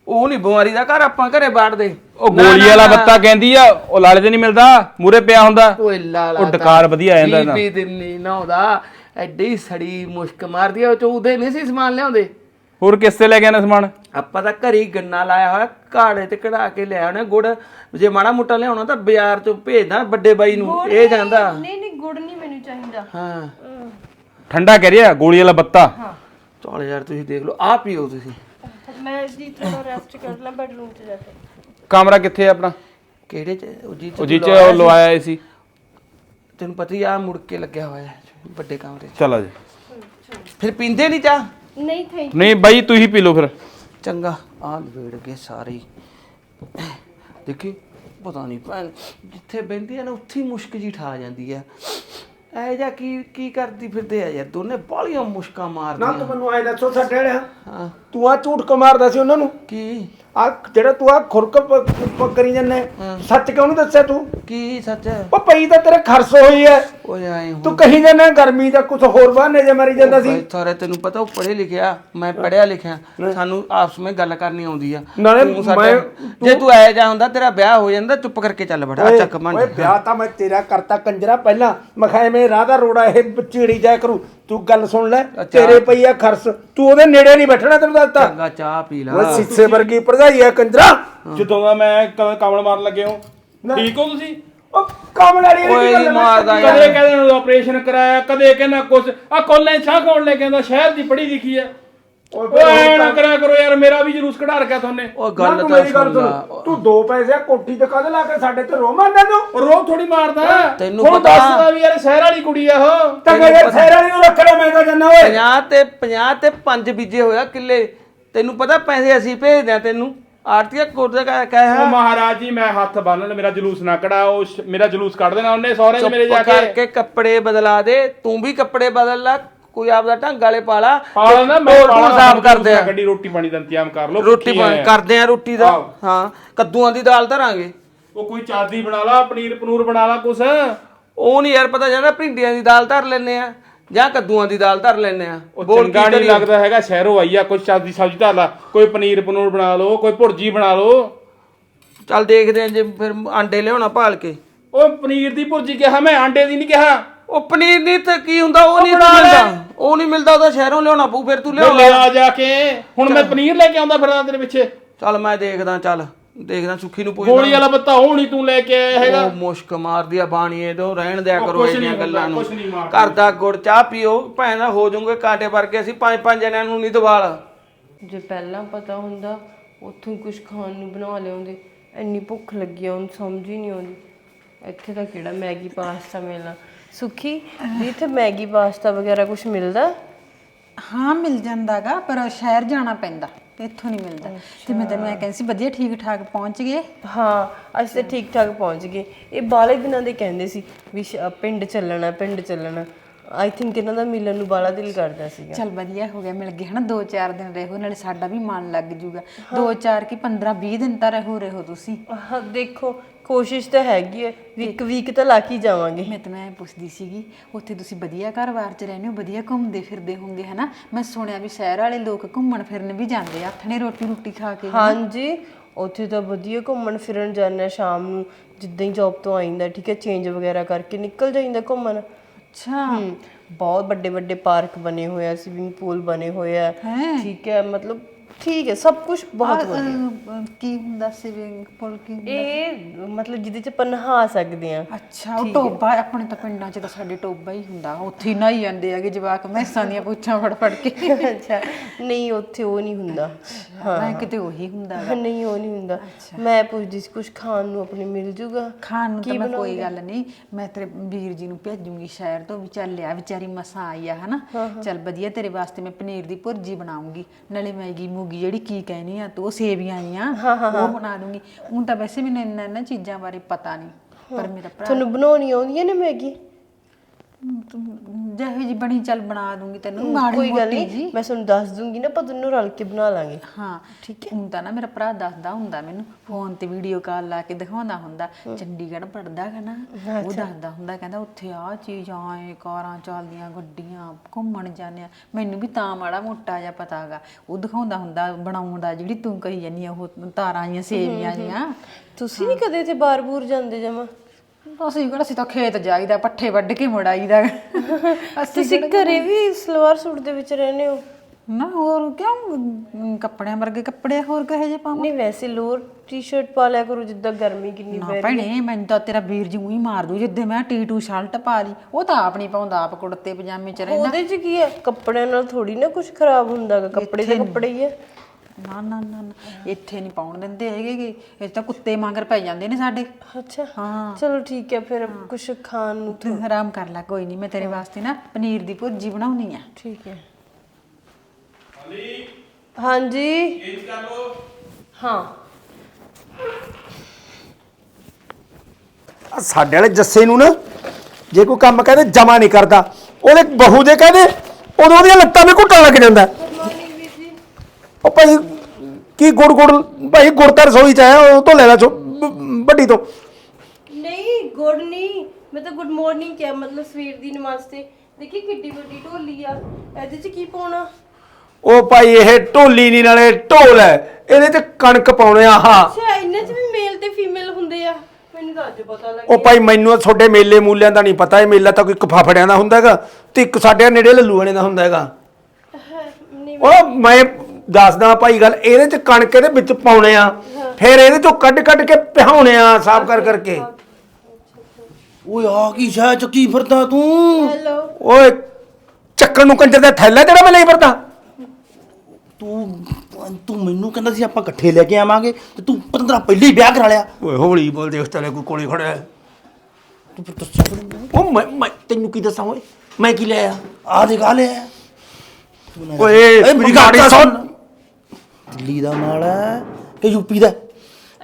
ਉਹ ਨਹੀਂ ਬਿਮਾਰੀ ਦਾ ਘਰ ਆਪਾਂ ਘਰੇ ਬਾੜਦੇ। ਉਹ ਗੋਲੀ ਵਾਲਾ ਬੱਤਾ ਕਹਿੰਦੀ ਆ ਉਹ ਲਾਲੇ ਤੇ ਨਹੀਂ ਮਿਲਦਾ ਮੂਰੇ ਪਿਆ ਹੁੰਦਾ। ਓਏ ਲਾਲਾ ਉਹ ਡਕਾਰ ਵਧੀਆ ਆ ਜਾਂਦਾ ਇਹਦਾ। ਬੀਬੀ ਦਿੰਨੀ ਨਾ ਉਹਦਾ ਐਡੀ ਸੜੀ ਮੁਸ਼ਕ ਮਾਰਦੀ ਆ ਉਹ ਚ ਉਹਦੇ ਨਹੀਂ ਸੀ ਸਮਾਨ ਲਿਆਉਂਦੇ। ਹੋਰ ਕਿਸ ਤੇ ਲੈ ਕੇ ਆਣਾ ਸਮਾਨ? ਆਪਾਂ ਤਾਂ ਘਰੀ ਗੰਨਾ ਲਾਇਆ ਹੋਇਆ ਕਾੜੇ ਤੇ ਕਢਾ ਕੇ ਲਿਆ ਉਹਨੇ ਗੁੜ। ਜੇ ਮਾੜਾ ਮੋਟਾ ਲਿਆਉਣਾ ਤਾਂ ਬਾਜ਼ਾਰ ਚੋਂ ਭੇਜਦਾ ਵੱਡੇ ਬਾਈ ਨੂੰ ਇਹ ਜਾਂਦਾ। ਨਹੀਂ ਨਹੀਂ ਗੁੜ ਨਹੀਂ ਮੈਨੂੰ ਚਾਹੀਦਾ। ਹਾਂ। ਠੰਡਾ ਕਹਿ ਰਿਹਾ ਗੋਲੀ ਵਾਲਾ ਬੱਤਾ। ਹਾਂ। ਚਲ ਯਾਰ ਤੁਸੀਂ ਦੇਖ ਲਓ ਆ ਪੀਓ ਤੁਸੀਂ। ਮੈਂ ਜੀ ਥੋੜਾ ਰੈਸਟ ਕਰ ਲਾਂ ਬੈਡਰੂਮ 'ਚ ਜਾ ਕੇ। ਕਮਰਾ ਕਿੱਥੇ ਆ ਆਪਣਾ? ਕਿਹੜੇ ਚ? ਉਹ ਜੀ ਉਹ ਜਿੱਚ ਉਹ ਲਵਾਇਆ ਸੀ। ਤੈਨੂੰ ਪਤਾ ਹੀ ਆ ਮੁੜ ਕੇ ਲੱਗਿਆ ਹੋਇਆ ਹੈ ਵੱਡੇ ਕਮਰੇ 'ਚ। ਚਲ ਆ ਜੀ। ਫਿਰ ਪੀਂਦੇ ਨਹੀਂ ਚਾਹ? ਨਹੀਂ ਥੈਂਕ ਨਹੀਂ ਬਾਈ ਤੂੰ ਹੀ ਪੀ ਲਓ ਫਿਰ। ਚੰਗਾ ਆ ਲਵੇੜ ਕੇ ਸਾਰੇ। ਦੇਖੀ ਪਤਾ ਨਹੀਂ ਭੈਣ ਜਿੱਥੇ ਬਹਿੰਦੀ ਆ ਨਾ ਉੱਥੇ ਹੀ ਮੁਸ਼ਕ ਜੀ ਠਾ ਜਾਂਦੀ ਆ। ਐ ਜਾ ਕੀ ਕੀ ਕਰਦੀ ਫਿਰਦੇ ਆ ਯਾਰ ਦੋਨੇ ਬਾਲੀਆਂ ਮੁਸ਼ਕਾਂ ਨਾ ਮਾਰਦੀਆਂ ਤੂੰ ਮੈਨੂੰ ਐ ਦੱਸੋ ਸਾਡੇ ਵਾਲਿਆ। ਹਾਂ। ਤੂੰ ਆ ਝੂਠ ਕਿਉਂ ਮਾਰਦਾ ਸੀ ਉਹਨਾਂ ਨੂੰ? ਕੀ? ਆ ਜਿਹੜਾ ਤੂੰ ਆ ਖੁਰਕ ਪ- ਪ- ਕਰੀ ਜਾਂਦਾ ਸੱਚ ਕਿਉਂ ਨਹੀਂ ਦੱਸਿਆ ਤੂੰ? ਕੀ ਸੱਚ? ਉਹ ਪਈ ਤਾਂ ਤੇਰੇ ਖਰਸ ਹੋਈ ਐ। ਓਏ ਆਏ ਤੂੰ ਕਹੀ ਜਾਂਦਾ ਗਰਮੀ ਦਾ ਕੁਝ ਹੋਰ ਬਹਾਨੇ ਜੇ ਮਰੀ ਜਾਂਦਾ ਸੀ। ਥੋੜੇ ਤੈਨੂੰ ਪਤਾ ਉਹ ਪੜ੍ਹੇ ਲਿਖਿਆ ਮੈਂ ਪੜਿਆ ਲਿਖਿਆ। ਸਾਨੂੰ ਆਪਸ ਵਿੱਚ ਗੱਲ ਕਰਨੀ ਆਉਂਦੀ ਆ। ਨਾਲੇ ਤੂੰ ਸਾਡੇ- ਜੇ ਤੂੰ ਐ ਜਾ ਹੁੰਦਾ ਤੇਰਾ ਵਿਆਹ ਹੋ ਜਾਂਦਾ ਚੁੱਪ ਕਰਕੇ ਚੱਲ ਬੜਾ ਓਏ ਚੱਕ ਮੰਨ। ਓਏ ਵਿਆਹ ਤਾਂ ਮੈਂ ਤੇਰਾ ਕਰਤਾ ਕੰਜਰਾ ਪਹਿਲਾਂ। ਮੈਂ ਰਾਹ ਦਾ ਰੋੜਾ ਇਹ ਚੀੜੀ ਜਾਇਆ ਕਰੂ। ਤੂੰ ਗੱਲ ਸੁਣ ਲੈ ਤੇਰੇ ਪਈ ਆ ਖਰਸ। ਤੂੰ ਉਹਦੇ ਨੇੜੇ ਨਹੀਂ ਬੈਠਣਾ ਤੈਨੂੰ ਦੱਸਤਾ। ਚੰਗਾ ਚਾਹ ਪੀ ਲਾ। ਓਏ ਸਿੱਸੇ ਵਰਗੀ ਭਰਜਾਈ ਆ ਕੰਜਰਾ। ਜਦੋਂ ਦਾ ਮੈਂ ਕਮਲ ਮਾਰਨ ਲੱਗੇ ਹੋ। ਠੀਕ ਹੋ ਤੁਸੀਂ? ਉਹ ਕਮਲ ਵਾਲੀ ਓਏ ਨਹੀਂ ਗੱਲ ਮਾਰਦਾ ਕਦੇ ਯਾਰ। ਕਹਿੰਦੇ ਨੇ ਆਪਰੇਸ਼ਨ ਕਰਾਇਆ ਕਦੇ ਕਹਿੰਦਾ ਕੁਛ। ਆ ਕੋਲੇ ਛਾਂ ਕੌਣ ਲੈ ਕੇ ਆਂਦਾ ਸ਼ਹਿਰ ਦੀ ਪੜ੍ਹੀ ਲਿਖੀ ਆ ਓਏ ਐ ਨਾ ਕਰਿਆ ਕਰੋ ਯਾਰ ਮੇਰਾ ਵੀ ਜਲੂਸ ਕਢਾ ਰੱਖਿਆ ਤੁਹਾਨੇ। ਉਹ ਨਾ ਗੱਲ ਤੂੰ ਤਾਂ ਮੇਰੀ ਗੱਲ ਸੁਣ ਲਾ। ਸੁਣ ਤੂੰ ਦੋ ਪੈਸੇ ਆ ਕੋਠੀ ਤੇ ਕਦ ਲਾ ਕੇ ਸਾਡੇ ਤੇ ਰੋ ਮਾਰਦਾ ਤੂੰ? ਉਹ ਰੋਹ ਥੋੜੀ ਮਾਰਦਾ। ਤੈਨੂੰ ਹੁਣ ਪਤਾ- ਦੱਸਦਾ ਵੀ ਯਾਰ ਸ਼ਹਿਰ ਵਾਲੀ ਕੁੜੀ ਆ ਉਹ। ਤਾਂ ਯਾਰ ਸੈਰ ਵਾਲੀ ਨੂੰ ਰੱਖ ਲੈ ਮੈਂ ਤਾਂ ਜੰਨਾ ਓਏ। 50 ਤੇ 50 ਤੇ 5 ਬੀਜੇ ਹੋਇਆ ਕਿੱਲੇ। ਤੈਨੂੰ ਪਤਾ ਪੈਸੇ ਅਸੀਂ ਭੇਜਦੇ ਆ ਤੈਨੂੰ। ਆਰਤੀਆ ਕੋਟ ਦਾ ਉਹ ਕਹਿਆ। ਮਹਾਰਾਜ ਜੀ ਮੈਂ ਹੱਥ ਬੰਨ ਲੈ ਮੇਰਾ ਜਲੂਸ ਨਾ ਕਢਾ ਉਹ ਸ਼- ਮੇਰਾ ਜਲੂਸ ਕੱਢ ਦੇਣਾ ਉਹਨੇ ਸਹੁਰੇ 'ਚ ਮੇਰੇ ਜਾ ਕੇ। ਕਰਕੇ ਕੱਪੜੇ ਬਦਲਾ ਦੇ ਤੂੰ ਵੀ ਕੱਪੜੇ ਬਦਲ ਲੈ ਕੋਈ ਆਪਦਾ ਢੰਗ ਵਾਲੇ ਪਾਲਾ ਨਾ ਮੈਂ ਪਾਲਾ ਸਾਫ਼ ਕਰਦੇ ਆ। ਗੱਡੀ ਰੋਟੀ ਪਾਣੀ ਦਾ ਇੰਤਜ਼ਾਮ ਕਰ ਲਓ ਰੋਟੀ ਪਾਣੀ। ਕਰਦੇ ਆ ਰੋਟੀ ਦਾ। ਹਾਂ ਕੱਦੂਆਂ ਦੀ ਦਾਲ ਧਰਾਂਗੇ। ਉਹ ਕੋਈ ਚਾਦੀ ਬਣਾ ਲਾ ਪਨੀਰ ਪਨੂਰ ਬਣਾ ਲਾ ਕੁਛ। ਉਹ ਨਹੀਂ ਯਾਰ ਪਤਾ ਜਾਂਦਾ ਭਿੰਡੀਆਂ ਦੀ ਦਾਲ ਧਰ ਲੈਨੇ ਆ ਜਾਂ ਕੱਦੂਆਂ ਦੀ ਦਾਲ ਧਰ ਲੈਨੇ ਆ। ਬੋਲ ਚੰਗਾ ਨਹੀਂ? ਲੱਗਦਾ ਹੈਗਾ ਸ਼ਹਿਰੋਂ ਆਈ ਆ ਕੁਛ ਚਾਦੀ ਸਬਜ਼ੀ ਧਰ ਲਾ ਕੋਈ ਪਨੀਰ ਪਨੂਰ ਬਣਾ ਲਓ ਕੋਈ ਭੁਰਜੀ ਬਣਾ ਲਓ। ਚੱਲ ਦੇਖਦੇ ਆ ਜੇ ਫਿਰ ਆਂਡੇ ਲਿਆਉਣਾ ਭਾਲ ਕੇ। ਉਹ ਪਨੀਰ ਦੀ ਭੁਰਜੀ ਕਿਹਾ ਮੈਂ ਆਂਡੇ ਦੀ ਨਹੀਂ ਕਿਹਾ। ਉਹ ਪਨੀਰ ਨਹੀਂ ਤੇ ਕੀ ਹੁੰਦਾ ਉਹ ਨਹੀਂ ਬਣਾ ਲੈ। ਮਿਲਦਾ। ਉਹ ਨਹੀਂ ਮਿਲਦਾ ਉਹਦਾ ਸ਼ਹਿਰੋਂ ਲਿਆਉਣਾ ਪਊ ਫਿਰ ਤੂੰ ਲਿਆ ਲੈ ਆ ਜਾ ਕੇ। ਹੁਣ ਮੈਂ ਪਨੀਰ ਲੈ ਕੇ ਆਉਂਦਾ ਫਿਰਦਾ ਤੇਰੇ ਪਿੱਛੇ। ਚੱਲ ਮੈਂ ਦੇਖਦਾ ਚੱਲ। ਦੇਖਦਾ ਸੁੱਖੀ ਨੂੰ ਪੁੱਛਦਾ। ਗੋਲੀ ਵਾਲਾ ਬੱਤਾ ਉਹ ਨਹੀਂ ਤੂੰ ਲੈ ਕੇ ਆਇਆ ਹੈਗਾ। ਉਹ ਮੁਸ਼ਕ ਮਾਰਦੀ ਆ ਬਾਣੀਏ ਤੋਂ ਰਹਿਣ ਦਿਆ ਕਰੋ ਕੁਛ ਨਹੀਂ ਗੱਲਾਂ ਹੁੰਦਾ, ਨੂੰ। ਕੁਛ ਨਹੀਂ ਮਾਰਦਾ। ਘਰ ਦਾ ਗੁੜ ਚਾਹ ਪੀਓ। ਭੈਣ ਦਾ ਹੋ ਜਾਊਗੇ ਕਾਂਟੇ ਵਰਗੇ ਅਸੀਂ ਪੰਜ ਪੰਜ ਜਣਿਆਂ ਨੂੰ ਨਹੀਂ ਦਵਾਲ। ਜੇ ਪਹਿਲਾਂ ਪਤਾ ਹੁੰਦਾ ਉੱਥੋਂ ਹੀ ਕੁਝ ਖਾਣ ਨੂੰ ਬਣਾ ਲਿਆਉਂਦੇ। ਇੰਨੀ ਭੁੱਖ ਲੱਗੀ ਆ ਹੁਣ ਸਮਝ ਹੀ ਨਹੀਂ ਆਉਂਦੀ। ਇੱਥੇ ਤਾਂ ਕਿਹੜਾ ਮੈਗੀ ਪਾਸਤਾ ਮਿਲਣਾ। ਸੁਖੀ ਵੀ ਇੱਥੇ ਮੈਗੀ ਪਾਸਤਾ ਵਗੈਰਾ ਕੁਝ ਮਿਲਦਾ? ਹਾਂ ਮਿਲ ਜਾਂਦਾਗਾ ਪਰ ਸ਼ਹਿਰ ਜਾਣਾ ਪੈਂਦਾ ਇੱਥੋਂ ਨਹੀਂ ਮਿਲਦਾ। ਤੇ ਮੈਂ ਤੈਨੂੰ ਇਹ ਕਹਿੰਦੀ ਸੀ ਵਧੀਆ ਠੀਕ ਠਾਕ ਪਹੁੰਚ ਗਏ? ਹਾਂ ਅਸੀਂ ਤਾਂ ਠੀਕ ਠਾਕ ਪਹੁੰਚ ਗਏ। ਇਹ ਬਾਲੇ ਦਿਨਾਂ ਦੇ ਕਹਿੰਦੇ ਸੀ ਵੀ ਸ਼- ਪਿੰਡ ਚੱਲਣਾ ਪਿੰਡ ਚੱਲਣਾ। ਆਈ ਥਿੰਕ ਇਹਨਾਂ ਦਾ ਮਿਲਣ ਨੂੰ ਬਾਲਾ ਦਿਲ ਕਰਦਾ ਸੀਗਾ। ਚਲ ਵਧੀਆ ਹੋ ਗਿਆ ਮਿਲ ਗਏ ਹਨਾ 2-4 ਦਿਨ ਰਹੋ ਨਾਲੇ ਸਾਡਾ ਵੀ ਮਨ ਲੱਗ ਜੂਗਾ। 2-4 ਕੀ 15-20 ਦਿਨ ਤਾਂ ਰਹੋ ਰਹੋ ਤੁਸੀਂ ਦੇਖੋ ਕੋਸ਼ਿਸ਼ ਤਾਂ ਹੈਗੀ ਹੈ ਵੀਕ ਵੀਕ ਤਾਂ ਲਾ ਕੇ ਹੀ ਜਾਵਾਂਗੇ। ਮੈਂ ਤਾਂ ਮੈਂ ਪੁੱਛਦੀ ਸੀਗੀ ਉੱਥੇ ਤੁਸੀਂ ਵਧੀਆ ਘਰ-ਬਾਰ ਚ ਰਹਿੰਦੇ ਹੋ ਵਧੀਆ ਘੁੰਮਦੇ ਫਿਰਦੇ ਹੋਵੋਗੇ ਹਨਾ? ਮੈਂ ਸੁਣਿਆ ਵੀ ਸ਼ਹਿਰ ਵਾਲੇ ਲੋਕ ਘੁੰਮਣ ਫਿਰਨ ਵੀ ਜਾਂਦੇ ਆ ਆਥਣੇ ਰੋਟੀ ਰੋਟੀ ਖਾ ਕੇ ਹਾਂਜੀ ਉੱਥੇ ਤਾਂ ਵਧੀਆ ਘੁੰਮਣ ਫਿਰਨ ਜਾਂਦੇ ਸ਼ਾਮ ਨੂੰ ਜਿੱਦਾਂ ਹੀ ਜੌਬ ਤੋਂ ਆਈਂਦਾ ਠੀਕ ਹੈ ਚੇਂਜ ਵਗੈਰਾ ਕਰਕੇ ਨਿਕਲ ਜਾਈਂਦਾ ਘੁੰਮਣ। ਅੱਛਾ। ਬਹੁਤ ਵੱਡੇ ਵੱਡੇ ਪਾਰਕ ਬਨੇ ਹੋਏ ਆ ਸਵਿਮਿੰਗ ਪੂਲ ਬਨੇ ਹੋਏ ਆ? ਠੀਕ ਹੈ ਮਤਲਬ ਠੀਕ ਹੈ ਸਭ ਕੁਝ ਬਹੁਤ ਆਹ, ਵਧੀਆ। ਅਹ, ਕੀ ਹੁੰਦਾ ਸਵਿਮਿੰਗ ਪੂਲ ਕੀ ਇਹ ਮਤਲਬ ਜਿਹਦੇ ਚ ਆਪਾਂ ਨਹਾ ਸਕਦੇ ਆ ਅੱਛਾ ਉਹ ਟੋਬਾ ਆਪਣੇ ਤਾਂ ਪਿੰਡਾਂ 'ਚ ਤਾਂ ਸਾਡੇ ਟੋਬਾ ਹੀ ਹੁੰਦਾ। ਉੱਥੇ ਹੀ ਨਹਾਈ ਜਾਂਦੇ ਆਗੇ ਜਵਾਕ ਮੈਸਾਂ ਦੀਆਂ ਪੁੱਛਾਂ ਫੜ ਫੜ ਕੇ। ਅੱਛਾ ਨਹੀਂ ਉੱਥੇ ਉਹ ਨਹੀਂ ਹੁੰਦਾ। ਮੈਂ ਕਿਤੇ ਉਹੀ ਹੁੰਦਾ। ਨਹੀਂ ਉਹ ਨਹੀਂ ਹੁੰਦਾ। ਮੈਂ ਪੁੱਛਦੀ ਸੀ ਕੁਝ ਖਾਣ ਨੂੰ ਆਪਣੇ ਮਿਲ ਜੂਗਾ? ਖਾਣ ਨੂੰ ਤਾਂ ਮੈਂ ਕੋਈ ਗੱਲ ਨਹੀਂ। ਮੈਂ ਤੇਰੇ ਵੀਰ ਜੀ ਨੂੰ ਭੇਜੂੰਗੀ ਸ਼ਹਿਰ ਤੋਂ ਵੀ ਚੱਲ ਲਿਆ ਵਿਚਾਰੀ ਮਸਾਂ ਆਈ ਆ ਹਨਾ? ਚੱਲ ਵਧੀਆ ਤੇਰੇ ਵਾਸਤੇ ਮੈਂ ਪਨੀਰ ਦੀ ਭੁਰਜੀ ਬਣਾਉਂਗੀ। ਨਾਲੇ ਮੈਗੀ ਮੂਗੀ ਜਿਹੜੀ ਕੀ ਕਹਿਣੀ ਆ ਤੂੰ ਉਹ ਸੇਵੀਆਂ ਆਈਆਂ ਉਹ ਬਣਾ ਦੂੰਗੀ ਹੁਣ ਤਾਂ ਵੈਸੇ ਮੈਨੂੰ ਇੰਨਾ ਇੰਨਾ ਚੀਜ਼ਾਂ ਬਾਰੇ ਪਤਾ ਨਹੀਂ ਪਰ ਮੇਰਾ ਭਰਾ ਤੁਹਾਨੂੰ ਬਣਾਉਣੀ ਆਉਂਦੀ ਹੈ ਨਾ ਮੈਗੀ? ਜਿਹੋ ਜੀ ਬਣੀ ਚੱਲ ਬਣਾ ਦੂੰਗੀ ਤੈਨੂੰ ਮਾੜੀ ਕੋਈ ਗੱਲ ਮੋਟੀ ਨਹੀਂ ਜੀ ਮੈਂ ਤੁਹਾਨੂੰ ਦੱਸ ਦੂੰਗੀ ਨਾ ਆਪਾਂ ਦੋਨੋਂ ਰਲ ਕੇ ਬਣਾ ਲਾਂਗੇ। ਹਾਂ ਠੀਕ ਹੈ? ਹੁੰਦਾ ਨਾ ਮੇਰਾ ਭਰਾ ਦੱਸਦਾ ਹੁੰਦਾ ਮੈਨੂੰ ਫੋਨ ਤੇ ਵੀਡੀਓ ਕਾਲ ਲਾ ਕੇ ਦਿਖਾਉਂਦਾ ਹੁੰਦਾ ਚੰਡੀਗੜ੍ਹ ਪੜਦਾ ਹੈ ਨਾ ਉਹ ਦੱਸਦਾ ਹੁੰਦਾ ਕਹਿੰਦਾ ਉੱਥੇ ਆਹ ਚੀਜ਼ ਆਏ ਕਾਰਾਂ ਚੱਲਦੀਆਂ ਗੱਡੀਆਂ ਘੁੰਮਣ ਜਾਂਦੇ ਆ। ਮੈਨੂੰ ਵੀ ਤਾਂ ਮਾੜਾ ਮੋਟਾ ਜਿਹਾ ਪਤਾ ਹੈਗਾ ਉਹ ਦਿਖਾਉਂਦਾ ਹੁੰਦਾ ਬਣਾਉਂਦਾ ਜਿਹੜੀ ਤੂੰ ਕਹੀ ਜਾਨੀ ਆ ਉਹ ਤਾਰਾਂ ਜੀਆਂ ਸੇਵੀਆਂ ਜੀਆਂ ਤੁਸੀਂ ਨਹੀਂ ਕਦੇ ਇੱਥੇ ਬਾਰ-ਬੂਰ ਜਾਂਦੇ ਜਮਾ? ਅਸੀਂ ਕਿਹੜਾ ਅਸੀਂ ਤਾਂ ਖੇਤ ਜਾਈਦਾ ਪੱਠੇ ਵੱਢ ਕੇ ਮੁੜਾਈਦਾ। ਅਸੀਂ ਤੁਸੀਂ ਘਰੇ ਵੀ ਸਲਵਾਰ ਸੂਟ ਦੇ ਵਿੱਚ ਰਹਿੰਦੇ ਹੋ? ਨਾ ਹੋਰ ਕਿਉਂ? ਅਮ, ਕੱਪੜਿਆਂ ਵਰਗੇ ਕੱਪੜੇ ਹੋਰ ਕਹੇ ਜੇ ਪਾਵਾਂ? ਨਹੀਂ ਵੈਸੇ ਲੋਅਰ ਟੀ-ਸ਼ਰਟ ਪਾ ਲਿਆ ਕਰੋ ਜਿੱਦਾਂ ਗਰਮੀ ਕਿੰਨੀ ਨਾ ਪੈ ਭੈਣੇ ਮੈਨੂੰ ਤਾਂ ਤੇਰਾ ਵੀਰ ਜੀ ਉਹੀ ਮਾਰ ਦੂ ਜਿੱਦੇ ਮੈਂ ਟੀ-ਟੂ ਸ਼ਰਟ ਪਾ ਲਈ। ਉਹ ਤਾਂ ਆਪ ਨਹੀਂ ਪਾਉਂਦਾ ਆਪ ਕੁੜਤੇ ਪਜਾਮੇ ਚ ਰਹਿੰਦਾ। ਉਹਦੇ 'ਚ ਕੀ ਹੈ? ਕੱਪੜਿਆਂ ਨਾਲ ਥੋੜੀ ਨਾ ਕੁਝ ਖਰਾਬ ਹੁੰਦਾਗਾ ਕੱਪੜੇ ਦੇ ਕੱਪੜੇ ਹੀ ਹੈ। ਨਾ ਨਾ ਨਾ ਨਾ, ਇੱਥੇ ਨਹੀਂ ਪਾਉਣ ਦਿੰਦੇ ਹੈਗੇ ਗੇ। ਇਹ ਤਾਂ ਕੁੱਤੇ ਮੰਗਰ ਪੈ ਜਾਂਦੇ ਨੇ ਸਾਡੇ। ਅੱਛਾ। ਹਾਂ। ਚਲੋ ਠੀਕ ਹੈ ਫਿਰ ਕੁਝ ਖਾਣ ਨੂੰ ਤੂੰ ਆਰਾਮ ਕਰ ਲੈ ਕੋਈ ਨਹੀਂ ਮੈਂ ਤੇਰੇ ਵਾਸਤੇ ਨਾ ਪਨੀਰ ਦੀ ਭੁਰਜੀ ਬਣਾਉਣੀ ਆ। ਠੀਕ ਹੈ। ਹਾਂਜੀ। ਹਾਂ। ਆਹ ਸਾਡੇ ਵਾਲੇ ਜੱਸੇ ਨੂੰ ਨਾ ਜੇ ਕੋਈ ਕੰਮ ਕਹਿੰਦੇ ਜਮਾ ਨਹੀਂ ਕਰਦਾ। ਉਹਦੇ ਬਹੂ ਦੇ ਕਹਿੰਦੇ ਉਦੋਂ ਉਹਦੀਆਂ ਲੱਤਾਂ ਵੀ ਘੁੱਟਣ ਲੱਗ ਜਾਂਦਾ। ਉਹ ਭਾਈ ਕੀ ਗੁੜ ਗੁੜ ਭਾਈ ਗੁੜ ਤਾਂ ਰਸੋਈ ਚ ਆਇਆ ਉਹ ਤੋਂ ਲੈ ਲੈ ਬ- ਵੱਡੀ ਤੋਂ। ਨਹੀਂ ਗੁੱਡ ਨਹੀਂ ਮੈਂ ਤਾਂ ਗੁੱਡ ਮਾਰਨਿੰਗ ਕਿਹਾ ਮਤਲਬ ਸਵੇਰ ਦੀ ਨਮਸਤੇ ਦੇਖੀ ਕਿੱਡੀ ਵੱਡੀ ਢੋਲੀ ਆ ਇਹਦੇ 'ਚ ਕੀ ਪਾਉਣਾ? ਉਹ ਭਾਈ ਇਹ ਢੋਲੀ ਨਹੀਂ ਨਾਲੇ ਢੋਲ ਹੈ ਇਹਦੇ ਚ ਕਣਕ ਪਾਉਣੇ ਆ ਹਾਂ। ਅੱਛਾ ਇਹਨਾਂ 'ਚ ਵੀ ਮੇਲ ਤੇ ਫੀਮੇਲ ਹੁੰਦੇ ਆ? ਮੈਨੂੰ ਤਾਂ ਅੱਜ ਪਤਾ ਉਹ ਭਾਈ ਮੈਨੂੰ ਤੁਹਾਡੇ ਮੇਲੇ ਮੂਲਿਆਂ ਦਾ ਨਹੀਂ ਪਤਾ ਇਹ ਮੇਲਾ ਤਾਂ ਕੋਈ ਕਫਾਫੜਿਆਂ ਦਾ ਹੁੰਦਾ ਹੈਗਾ ਤੇ ਇੱਕ ਸਾਡੇ ਨੇੜੇ ਲੱਲੂਆਣੇ ਦਾ ਹੁੰਦਾ ਹੈਗਾ। ਨਹੀਂ ਉਹ ਮੈਂ ਦੱਸਦਾ ਭਾਈ ਗੱਲ ਇਹਦੇ ਚ ਕਣਕ ਇਹਦੇ ਵਿੱਚ ਪਾਉਣੇ ਆ। ਫਿਰ ਇਹਦੇ ਚੋਂ ਕੱਢ ਕੱਢ ਕੇ ਪਿਹਾਉਣੇ ਆ ਸਾਫ਼ ਕਰ ਕਰਕੇ। ਓਏ ਆ ਕੀ ਸ਼ਾਹ ਚੱਕੀ ਫਿਰਦਾ ਤੂੰ? ਹੈਲੋ। ਓਏ ਚੱਕਣ ਨੂੰ ਕੰਜਰ ਦਾ ਥੈਲਾ ਜਿਹੜਾ ਮੈਂ ਲਈ ਫਿਰਦਾ। ਤੂੰ ਤੂੰ ਮੈਨੂੰ ਕਹਿੰਦਾ ਸੀ ਆਪਾਂ ਇਕੱਠੇ ਲੈ ਕੇ ਆਵਾਂਗੇ ਤੇ ਤੂੰ ਪਤੰਦਰਾ ਪਹਿਲੇ ਹੀ ਵਿਆਹ ਕਰਾ ਲਿਆ। ਓਏ ਹੌਲੀ ਬੋਲ ਦੇਖ ਤਲੇ ਕੋਈ ਕੋਲੇ ਖੜਾ ਹੈ ਤੂੰ ਫਿਰ ਦੱਸਿਆ ਕਿਉਂ? ਉਹ ਮੈਂ ਮੈਂ ਤੈਨੂੰ ਕੀ ਦੱਸਾਂ ਓਏ? ਮੈਂ ਕੀ ਲਿਆ ਆ? ਦੇਖ ਆ। ਲਿਆ ਓਏ ਏ ਮੇਰੀ ਗੱਲ ਤਾਂ ਸੁਣ। ਦਿੱਲੀ ਦਾ ਮਾਲ ਹੈ ਕਿ ਯੂਪੀ ਦਾ?